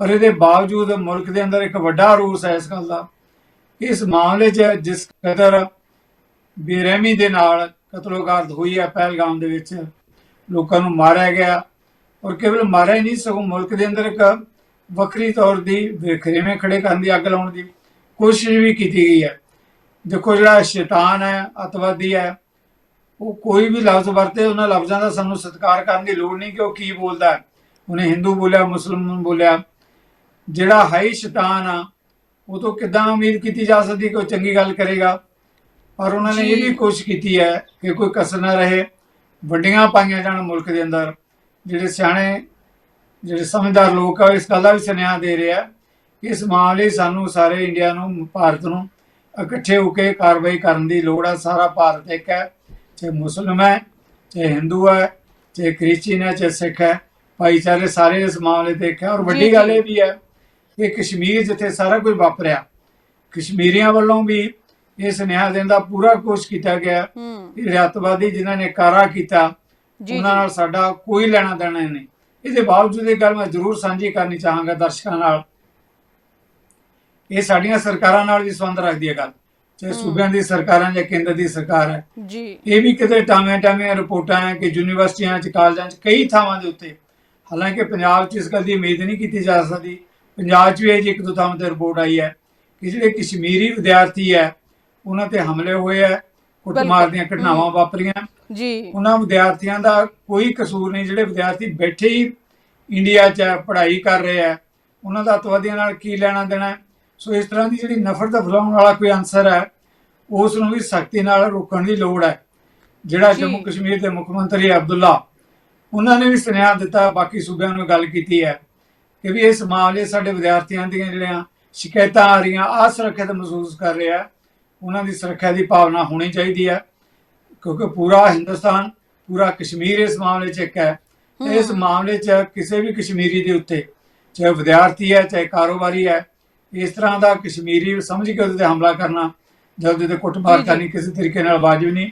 ਪਰ ਇਹਦੇ ਬਾਵਜੂਦ ਮੁਲਕ ਦੇ ਅੰਦਰ ਇੱਕ ਵੱਡਾ ਰੂਸ ਹੈ ਇਸ ਗੱਲ ਦਾ। ਇਸ ਮਾਮਲੇ 'ਚ ਜਿਸ ਕਦਰ ਬੇਰਹਿਮੀ ਦੇ ਨਾਲ ਕਤਲੋਗਾਰਤ ਹੋਈ ਹੈ ਪਹਿਲਗਾਮ ਦੇ ਵਿੱਚ, ਲੋਕਾਂ ਨੂੰ ਮਾਰਿਆ ਗਿਆ ਔਰ ਕੇਵਲ ਮਾਰਿਆ ਹੀ ਨਹੀਂ, ਸਗੋਂ ਮੁਲਕ ਦੇ ਅੰਦਰ ਇੱਕ ਵੱਖਰੀ ਤੌਰ ਦੀ ਵਿਖਰੇਵੇਂ ਖੜੇ ਕਰਨ ਦੀ ਅੱਗ ਲਾਉਣ ਦੀ ਕੋਸ਼ਿਸ਼ ਵੀ ਕੀਤੀ ਗਈ ਹੈ। ਦੇਖੋ ਜਿਹੜਾ ਸ਼ੈਤਾਨ ਹੈ, ਅਤਵਾਦੀ ਹੈ, ਉਹ ਕੋਈ ਵੀ ਲਫ਼ਜ਼ ਵਰਤੇ ਉਹਨਾਂ ਲਫ਼ਜ਼ਾਂ ਦਾ ਸਾਨੂੰ ਸਤਿਕਾਰ ਕਰਨ ਦੀ ਲੋੜ ਨਹੀਂ ਕਿ ਉਹ ਕੀ ਬੋਲਦਾ ਹੈ। ਉਹਨੇ ਹਿੰਦੂ ਬੋਲਿਆ, ਮੁਸਲਮਾਨ ਬੋਲਿਆ ਜਿਹੜਾ ਹੈ ਹੀ ਸ਼ੈਤਾਨ ਆ ਉਹ ਤੋਂ ਕਿੱਦਾਂ ਉਮੀਦ ਕੀਤੀ ਜਾ ਸਕਦੀ ਕਿ ਉਹ ਚੰਗੀ ਗੱਲ ਕਰੇਗਾ ਪਰ ਉਹਨਾਂ ਨੇ ਇਹ। ਵੀ ਕੋਸ਼ਿਸ਼ ਕੀਤੀ ਹੈ ਕਿ ਕੋਈ ਕਸਰ ਨਾ ਰਹੇ ਵੱਡੀਆਂ ਪਾਈਆਂ ਜਾਣ ਮੁਲਕ ਦੇ ਅੰਦਰ ਜਿਹੜੇ ਸਿਆਣੇ ਜਿਹੜੇ ਸਮਝਦਾਰ ਲੋਕ ਆ ਇਸ ਗੱਲ ਦਾ ਵੀ ਸੁਨੇਹਾ ਦੇ ਰਹੇ ਆ ਇਸ ਮਾਮਲੇ ਸਾਨੂੰ ਸਾਰੇ ਇੰਡੀਆ ਨੂੰ ਭਾਰਤ ਨੂੰ ਇਕੱਠੇ ਹੋ ਕੇ ਕਾਰਵਾਈ ਕਰਨ ਦੀ ਲੋੜ ਹੈ ਸਾਰਾ ਭਾਰਤ ਇੱਕ ਹੈ ਚਾਹੇ ਮੁਸਲਮ ਹੈ ਚਾਹੇ ਹਿੰਦੂ ਹੈ ਚਾਹੇ ਕ੍ਰਿਸਚੀਅਨ ਹੈ ਚਾਹੇ ਸਿੱਖ ਹੈ ਭਾਈਚਾਰੇ ਸਾਰੇ ਇਸ ਮਾਮਲੇ ਤੇ ਇੱਕ ਹੈ ਔਰ ਵੱਡੀ। ਗੱਲ ਇਹ ਵੀ ਹੈ ਕਿ ਕਸ਼ਮੀਰ ਜਿੱਥੇ ਸਾਰਾ ਕੁਝ ਵਾਪਰਿਆ ਕਸ਼ਮੀਰੀਆਂ ਵੱਲੋਂ ਵੀ ਇਹ ਸੁਨੇਹਾ ਦੇਣ ਦਾ ਪੂਰਾ ਕੋਸ਼ਿਸ਼ ਕੀਤਾ ਗਿਆ। ਰਿਆਤਵਾਦੀ ਜਿਨ੍ਹਾਂ ਨੇ ਕਾਰਾ ਕੀਤਾ ਉਹਨਾਂ ਨਾਲ ਸਾਡਾ ਕੋਈ ਲੈਣਾ ਦੇਣਾ ਨਹੀਂ। ਇਹਦੇ ਬਾਵਜੂਦ ਇਹ ਗੱਲ ਮੈਂ ਜ਼ਰੂਰ ਸਾਂਝੀ ਕਰਨੀ ਚਾਹਾਂਗਾ ਦਰਸ਼ਕਾਂ ਨਾਲ। ਇਹ ਸਾਡੀਆਂ ਸਰਕਾਰਾਂ ਨਾਲ ਵੀ ਸੰਬੰਧ ਰੱਖਦੀ ਹੈ ਗੱਲ। ਚਾਹੇ। ਸੂਬਿਆਂ ਦੀ ਸਰਕਾਰਾਂ ਜਾਂ ਕੇਂਦਰ ਦੀ ਸਰਕਾਰ ਹੈ। ਜੀ। ਇਹ ਵੀ ਕਿਤੇ ਟਾਵੇਂ ਟਾਵੇਂ ਰਿਪੋਰਟਾਂ ਹੈ ਕਿ ਯੂਨੀਵਰਸਿਟੀਆਂ ਚ ਕਾਲਜਾਂ ਚ ਕਈ ਥਾਵਾਂ ਦੇ ਉੱਤੇ। ਹਾਲਾਂਕਿ ਪੰਜਾਬ 'ਚ ਇਸ ਗੱਲ ਦੀ ਉਮੀਦ ਨਹੀਂ ਕੀਤੀ ਜਾ ਸਕਦੀ ਪੰਜਾਬ 'ਚ ਵੀ ਇਹ ਇੱਕ ਦੋ ਥਾਵਾਂ ਤੇ ਰਿਪੋਰਟ ਆਈ ਹੈ। ਕਿ ਜਿਹੜੇ ਕਸ਼ਮੀਰੀ ਵਿਦਿਆਰਥੀ ਹੈ ਉਹਨਾਂ ਤੇ ਹਮਲੇ ਹੋਏ ਹੈ ਕੁੱਟਮਾਰ ਦੀਆਂ ਘਟਨਾਵਾਂ ਵਾਪਰੀਆਂ। ਜੀ। ਉਹਨਾਂ ਵਿਦਿਆਰਥੀਆਂ ਦਾ ਕੋਈ ਕਸੂਰ ਨਹੀਂ ਜਿਹੜੇ ਵਿਦਿਆਰਥੀ ਬੈਠੇ ਹੀ ਇੰਡੀਆ 'ਚ ਪੜ੍ਹਾਈ ਕਰ ਰਹੇ ਹੈ ਉਹਨਾਂ ਦਾ ਅਤਵਾਦੀਆਂ ਨਾਲ ਕੀ ਲੈਣਾ ਦੇਣਾ? ਸੋ ਇਸ ਤਰ੍ਹਾਂ ਦੀ ਜਿਹੜੀ ਨਫ਼ਰਤ ਫੈਲਾਉਣ ਵਾਲਾ ਕੋਈ ਅਨਸਰ ਹੈ ਉਸ ਨੂੰ ਵੀ ਸਖਤੀ ਨਾਲ ਰੋਕਣ ਦੀ ਲੋੜ ਹੈ। ਜਿਹੜਾ। ਜੰਮੂ ਕਸ਼ਮੀਰ ਦੇ ਮੁੱਖ ਮੰਤਰੀ ਅਬਦੁੱਲਾ ਉਹਨਾਂ ਨੇ ਵੀ ਸੁਨੇਹਾ ਦਿੱਤਾ ਬਾਕੀ ਸੂਬਿਆਂ ਨੂੰ ਗੱਲ ਕੀਤੀ ਹੈ। ਕਿ ਵੀ ਇਸ ਮਾਮਲੇ ਸਾਡੇ ਵਿਦਿਆਰਥੀਆਂ ਦੀਆਂ ਜਿਹੜੀਆਂ ਸ਼ਿਕਾਇਤਾਂ ਆ ਰਹੀਆਂ ਅਸੁਰੱਖਿਅਤ ਮਹਿਸੂਸ ਕਰ ਰਿਹਾ ਉਹਨਾਂ ਦੀ ਸੁਰੱਖਿਆ ਦੀ ਭਾਵਨਾ ਹੋਣੀ ਚਾਹੀਦੀ ਹੈ ਕਿਉਂਕਿ ਪੂਰਾ ਹਿੰਦੁਸਤਾਨ ਪੂਰਾ ਕਸ਼ਮੀਰ ਇਸ ਮਾਮਲੇ 'ਚ ਇੱਕ ਹੈ। ਇਸ। ਮਾਮਲੇ 'ਚ ਕਿਸੇ ਵੀ ਕਸ਼ਮੀਰੀ ਦੇ ਉੱਤੇ ਚਾਹੇ ਵਿਦਿਆਰਥੀ ਹੈ ਚਾਹੇ ਕਾਰੋਬਾਰੀ ਹੈ ਇਸ ਤਰ੍ਹਾਂ ਦਾ ਕਸ਼ਮੀਰੀ ਸਮਝ ਕੇ ਉਹਦੇ ਤੇ ਹਮਲਾ ਕਰਨਾ ਜਾਂ ਉਹਦੇ ਤੇ ਕੁੱਟਮਾਰ। ਕਰਨੀ ਕਿਸੇ ਤਰੀਕੇ ਨਾਲ ਵਾਜਬ ਨਹੀਂ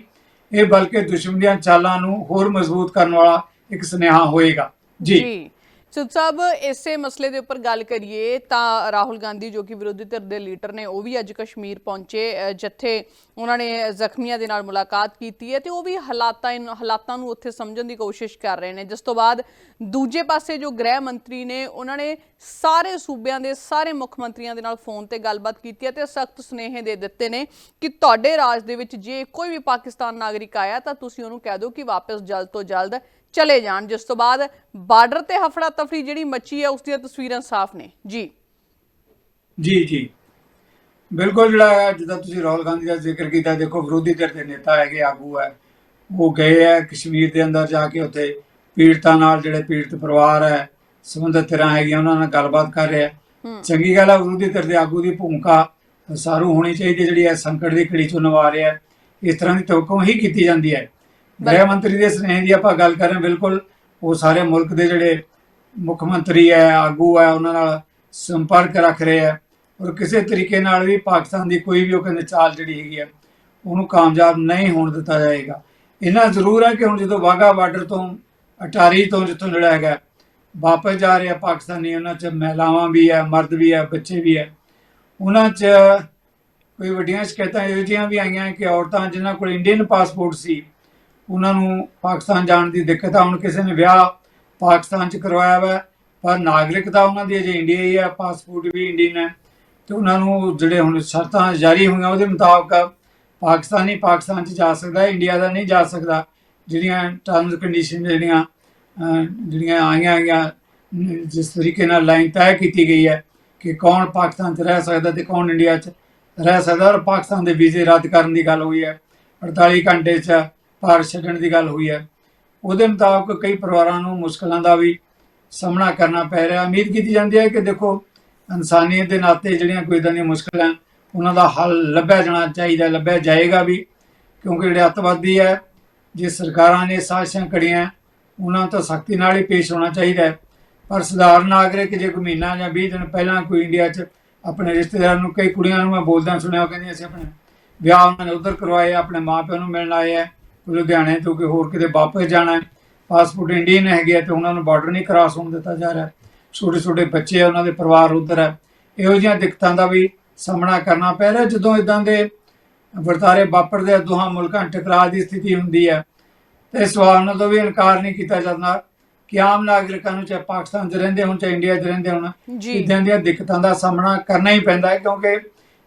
ਇਹ ਬਲਕਿ ਦੁਸ਼ਮਣ ਦੀਆਂ ਚਾਲਾਂ ਨੂੰ ਹੋਰ ਮਜ਼ਬੂਤ ਕਰਨ ਵਾਲਾ ਇੱਕ ਸੁਨੇਹਾ ਹੋਏਗਾ। ਜੀ। ਜੀ ਸਾਹਿਬ, ਇਸੇ ਮਸਲੇ ਦੇ ਉੱਪਰ ਗੱਲ ਕਰੀਏ ਤਾਂ ਰਾਹੁਲ ਗਾਂਧੀ ਜੋ ਕਿ ਵਿਰੋਧੀ ਧਿਰ ਦੇ ਲੀਡਰ ਨੇ, ਉਹ ਵੀ ਅੱਜ ਕਸ਼ਮੀਰ ਪਹੁੰਚੇ ਜਿੱਥੇ ਉਹਨਾਂ ਨੇ ਜ਼ਖਮੀਆਂ ਦੇ ਨਾਲ ਮੁਲਾਕਾਤ ਕੀਤੀ ਹੈ ਤੇ ਉਹ ਵੀ ਹਾਲਾਤਾਂ ਹਾਲਾਤਾਂ ਨੂੰ ਉੱਥੇ ਸਮਝਣ ਦੀ ਕੋਸ਼ਿਸ਼ ਕਰ ਰਹੇ ਨੇ। ਜਿਸ ਤੋਂ ਬਾਅਦ ਦੂਜੇ ਪਾਸੇ ਜੋ ਗ੍ਰਹਿ ਮੰਤਰੀ ਨੇ, ਉਹਨਾਂ ਨੇ ਸਾਰੇ ਸੂਬਿਆਂ ਦੇ ਸਾਰੇ ਮੁੱਖ ਮੰਤਰੀਆਂ ਦੇ ਨਾਲ ਫੋਨ ਤੇ ਗੱਲਬਾਤ ਕੀਤੀ ਹੈ ਤੇ ਸਖਤ ਸੁਨੇਹੇ ਦੇ ਦਿੱਤੇ ਨੇ ਕਿ ਤੁਹਾਡੇ ਰਾਜ ਦੇ ਵਿੱਚ ਜੇ ਕੋਈ ਵੀ ਪਾਕਿਸਤਾਨ ਨਾਗਰਿਕ ਆਇਆ ਤਾਂ ਤੁਸੀਂ ਉਹਨੂੰ ਕਹਿ ਦਿਓ ਕਿ ਵਾਪਸ ਜਲਦ ਤੋਂ ਜਲਦ ਚਲੇ ਜਾਣ। ਜਿਸ ਤੋਂ ਬਾਅਦ ਬਾਰਡਰ ਤੇ ਹਫੜਾ ਤਫੜੀ ਜਿਹੜੀ ਮੱਚੀ ਹੈ ਉਸ ਦੀਆਂ ਤਸਵੀਰਾਂ ਸਾਫ਼ ਨੇ। ਜੀ। ਜੀ ਜੀ। ਬਿਲਕੁਲ ਜਿਹੜਾ ਜਿੱਦਾਂ ਤੁਸੀਂ ਰਾਹੁਲ ਗਾਂਧੀ ਦਾ ਜ਼ਿਕਰ ਕੀਤਾ ਦੇਖੋ ਵਿਰੋਧੀ ਧਿਰ ਦੇ ਨੇਤਾ ਹੈਗੇ ਆਗੂ ਹੈ। ਉਹ ਗਏ ਹੈ ਕਸ਼ਮੀਰ ਦੇ ਅੰਦਰ ਜਾ ਕੇ ਉੱਥੇ। ਪੀੜਤਾਂ ਨਾਲ ਜਿਹੜੇ ਪੀੜਤ ਪਰਿਵਾਰ ਹੈ ਸੰਬੰਧਿਤ ਧਿਰਾਂ ਹੈਗੀਆਂ ਉਹਨਾਂ ਨਾਲ ਗੱਲਬਾਤ ਕਰ ਰਿਹਾ ਚੰਗੀ ਗੱਲ ਹੈ ਵਿਰੋਧੀ ਧਿਰ ਦੇ ਆਗੂ ਦੀ ਭੂਮਿਕਾ ਸਾਰੂ ਹੋਣੀ ਚਾਹੀਦੀ ਜਿਹੜੀ ਹੈ ਸੰਕਟ ਦੀ ਘੜੀ ਚੋਂ ਨਿਭਾ ਰਿਹਾ ਇਸ ਤਰ੍ਹਾਂ ਦੀ ਤਵਕੋ ਹੀ ਕੀਤੀ ਜਾਂਦੀ ਹੈ। ਗ੍ਰਹਿ ਮੰਤਰੀ ਦੇ ਸੁਨੇਹੇ ਦੀ ਆਪਾਂ ਗੱਲ ਕਰ ਰਹੇ ਬਿਲਕੁਲ। ਉਹ ਸਾਰੇ ਮੁਲਕ ਦੇ ਜਿਹੜੇ ਮੁੱਖ ਮੰਤਰੀ ਹੈ, ਆਗੂ ਹੈ, ਉਹਨਾਂ ਨਾਲ ਸੰਪਰਕ ਰੱਖ ਰਹੇ ਹੈ। ਔਰ ਕਿਸੇ ਤਰੀਕੇ ਨਾਲ ਵੀ ਪਾਕਿਸਤਾਨ ਦੀ ਕੋਈ ਵੀ ਉਹ ਕਹਿੰਦੇ ਚਾਲ ਜਿਹੜੀ ਹੈਗੀ ਹੈ, ਉਹਨੂੰ ਕਾਮਯਾਬ ਨਹੀਂ ਹੋਣ ਦਿੱਤਾ ਜਾਏਗਾ। ਇਹਨਾਂ ਜ਼ਰੂਰ ਹੈ ਕਿ ਹੁਣ ਜਦੋਂ ਵਾਗਾ ਬਾਰਡਰ ਤੋਂ, ਅਟਾਰੀ ਤੋਂ ਜਿੱਥੋਂ ਜਿਹੜਾ ਹੈਗਾ, ਵਾਪਸ ਜਾ ਰਹੇ ਆ ਪਾਕਿਸਤਾਨੀ, ਉਹਨਾਂ 'ਚ ਮਹਿਲਾਵਾਂ ਵੀ ਹੈ, ਮਰਦ ਵੀ ਹੈ, ਬੱਚੇ ਵੀ ਹੈ, ਉਹਨਾਂ 'ਚ ਕੋਈ ਵੱਡੀਆਂ ਸ਼ਿਕਾਇਤਾਂ ਇਹੋ ਜਿਹੀਆਂ ਵੀ ਆਈਆਂ ਕਿ ਔਰਤਾਂ ਜਿਨ੍ਹਾਂ ਕੋਲ ਇੰਡੀਅਨ ਪਾਸਪੋਰਟ ਸੀ ਉਹਨਾਂ ਨੂੰ ਪਾਕਿਸਤਾਨ ਜਾਣ ਦੀ ਦਿੱਕਤ ਆ। ਹੁਣ ਕਿਸੇ ਨੇ ਵਿਆਹ ਪਾਕਿਸਤਾਨ 'ਚ ਕਰਵਾਇਆ ਵਾ, ਪਰ ਨਾਗਰਿਕਤਾ ਉਹਨਾਂ ਦੀ ਅਜੇ ਇੰਡੀਆ ਹੀ ਹੈ ਪਾਸਪੋਰਟ ਵੀ ਇੰਡੀਅਨ ਹੈ। ਤੇ ਉਹਨਾਂ ਨੂੰ ਜਿਹੜੇ ਹੁਣ ਸ਼ਰਤਾਂ ਜਾਰੀ ਹੋਈਆਂ ਉਹਦੇ ਮੁਤਾਬਕ ਪਾਕਿਸਤਾਨੀ ਪਾਕਿਸਤਾਨ 'ਚ ਜਾ ਸਕਦਾ, ਇੰਡੀਆ ਦਾ ਨਹੀਂ ਜਾ ਸਕਦਾ। ਜਿਹੜੀਆਂ ਟਰਮਸ ਕੰਡੀਸ਼ਨ ਜਿਹੜੀਆਂ ਜਿਹੜੀਆਂ ਆਈਆਂ ਹੈਗੀਆਂ ਜਿਸ ਤਰੀਕੇ ਨਾਲ ਲਾਈਨ ਤੈਅ ਕੀਤੀ ਗਈ ਹੈ ਕਿ ਕੌਣ ਪਾਕਿਸਤਾਨ 'ਚ ਰਹਿ ਸਕਦਾ ਤੇ ਕੌਣ ਇੰਡੀਆ 'ਚ ਰਹਿ ਸਕਦਾ। ਔਰ ਪਾਕਿਸਤਾਨ ਦੇ ਵੀਜ਼ੇ ਰੱਦ ਕਰਨ ਦੀ ਗੱਲ ਹੋਈ ਹੈ। 48 ਘੰਟੇ 'ਚ ਭਾਰਤ ਛੱਡਣ ਦੀ ਗੱਲ ਹੋਈ ਹੈ। ਉਹਦੇ ਮੁਤਾਬਕ ਕਈ ਪਰਿਵਾਰਾਂ ਨੂੰ ਮੁਸ਼ਕਲਾਂ ਦਾ ਵੀ ਸਾਹਮਣਾ ਕਰਨਾ ਪੈ ਰਿਹਾ। ਉਮੀਦ ਕੀਤੀ ਜਾਂਦੀ ਹੈ ਕਿ ਦੇਖੋ ਇਨਸਾਨੀਅਤ ਦੇ ਨਾਤੇ ਜਿਹੜੀਆਂ ਕੋਈ ਇਦਾਂ ਦੀਆਂ ਮੁਸ਼ਕਲਾਂ ਉਹਨਾਂ ਦਾ ਹੱਲ ਲੱਭਿਆ ਜਾਣਾ ਚਾਹੀਦਾ ਲੱਭਿਆ ਜਾਏਗਾ ਵੀ ਕਿਉਂਕਿ ਜਿਹੜੇ ਅੱਤਵਾਦੀ ਹੈ ਜੇ ਸਰਕਾਰਾਂ ਨੇ ਸਾਜ਼ਿਸ਼ਾਂ ਕੜੀਆਂ ਉਹਨਾਂ ਤੋਂ ਸਖਤੀ ਨਾਲ ਹੀ ਪੇਸ਼ ਹੋਣਾ ਚਾਹੀਦਾ ਹੈ। ਪਰ ਸਧਾਰਨ ਨਾਗਰਿਕ ਜੇ ਕੋਈ ਮਹੀਨਾ ਜਾਂ 20 ਦਿਨ ਪਹਿਲਾਂ ਕੋਈ ਇੰਡੀਆ 'ਚ ਆਪਣੇ ਰਿਸ਼ਤੇਦਾਰ ਨੂੰ ਕਈ ਕੁੜੀਆਂ ਨੂੰ ਮੈਂ ਬੋਲਦਾ ਸੁਣਿਆ ਉਹ ਕਹਿੰਦੀਆਂ ਅਸੀਂ ਆਪਣੇ ਵਿਆਹ ਉਹਨਾਂ ਨੇ ਉਧਰ ਕਰਵਾਏ ਆ, ਆਪਣੇ ਮਾਪਿਆਂ ਨੂੰ ਮਿਲਣ ਆਏ ਆ ਲੁਧਿਆਣੇ ਤੋਂ ਕੋਈ ਹੋਰ ਕਿਤੇ ਵਾਪਸ ਜਾਣਾ ਹੈ। ਪਾਸਪੋਰਟ ਇੰਡੀਅਨ ਹੈਗੇ ਆ ਤੇ ਉਹਨਾਂ ਨੂੰ ਬਾਰਡਰ ਨਹੀਂ ਕ੍ਰਾਸ ਹੋਣ ਦਿੱਤਾ ਜਾ ਰਿਹਾ। ਛੋਟੇ ਛੋਟੇ ਬੱਚੇ ਆ ਉਹਨਾਂ ਦੇ ਪਰਿਵਾਰ ਉਧਰ ਹੈ ਇਹੋ ਜਿਹੀਆਂ ਦਿੱਕਤਾਂ ਦਾ ਵੀ ਸਾਹਮਣਾ ਕਰਨਾ ਪੈ ਰਿਹਾ। ਜਦੋਂ ਇਦਾਂ ਦੇ ਵਰਤਾਰੇ ਵਾਪਰਦੇ ਆ ਦੋਹਾਂ ਮੁਲਕਾਂ ਟਕਰਾਅ ਦੀ ਸਥਿਤੀ ਹੁੰਦੀ ਹੈ ਤੇ ਇਸ ਸਵਾਲ ਨਾਲ ਤੋਂ ਵੀ ਇਨਕਾਰ ਨਹੀਂ ਕੀਤਾ ਜਾਂਦਾ। ਕਿ ਆਮ ਨਾਗਰਿਕਾਂ ਨੂੰ ਚਾਹੇ ਪਾਕਿਸਤਾਨ 'ਚ ਰਹਿੰਦੇ ਹੋਣ ਚਾਹੇ ਇੰਡੀਆ 'ਚ ਰਹਿੰਦੇ ਹੋਣ ਇਦਾਂ ਦੀਆਂ ਦਿੱਕਤਾਂ ਦਾ ਸਾਹਮਣਾ ਕਰਨਾ ਹੀ ਪੈਂਦਾ ਹੈ। ਕਿਉਂਕਿ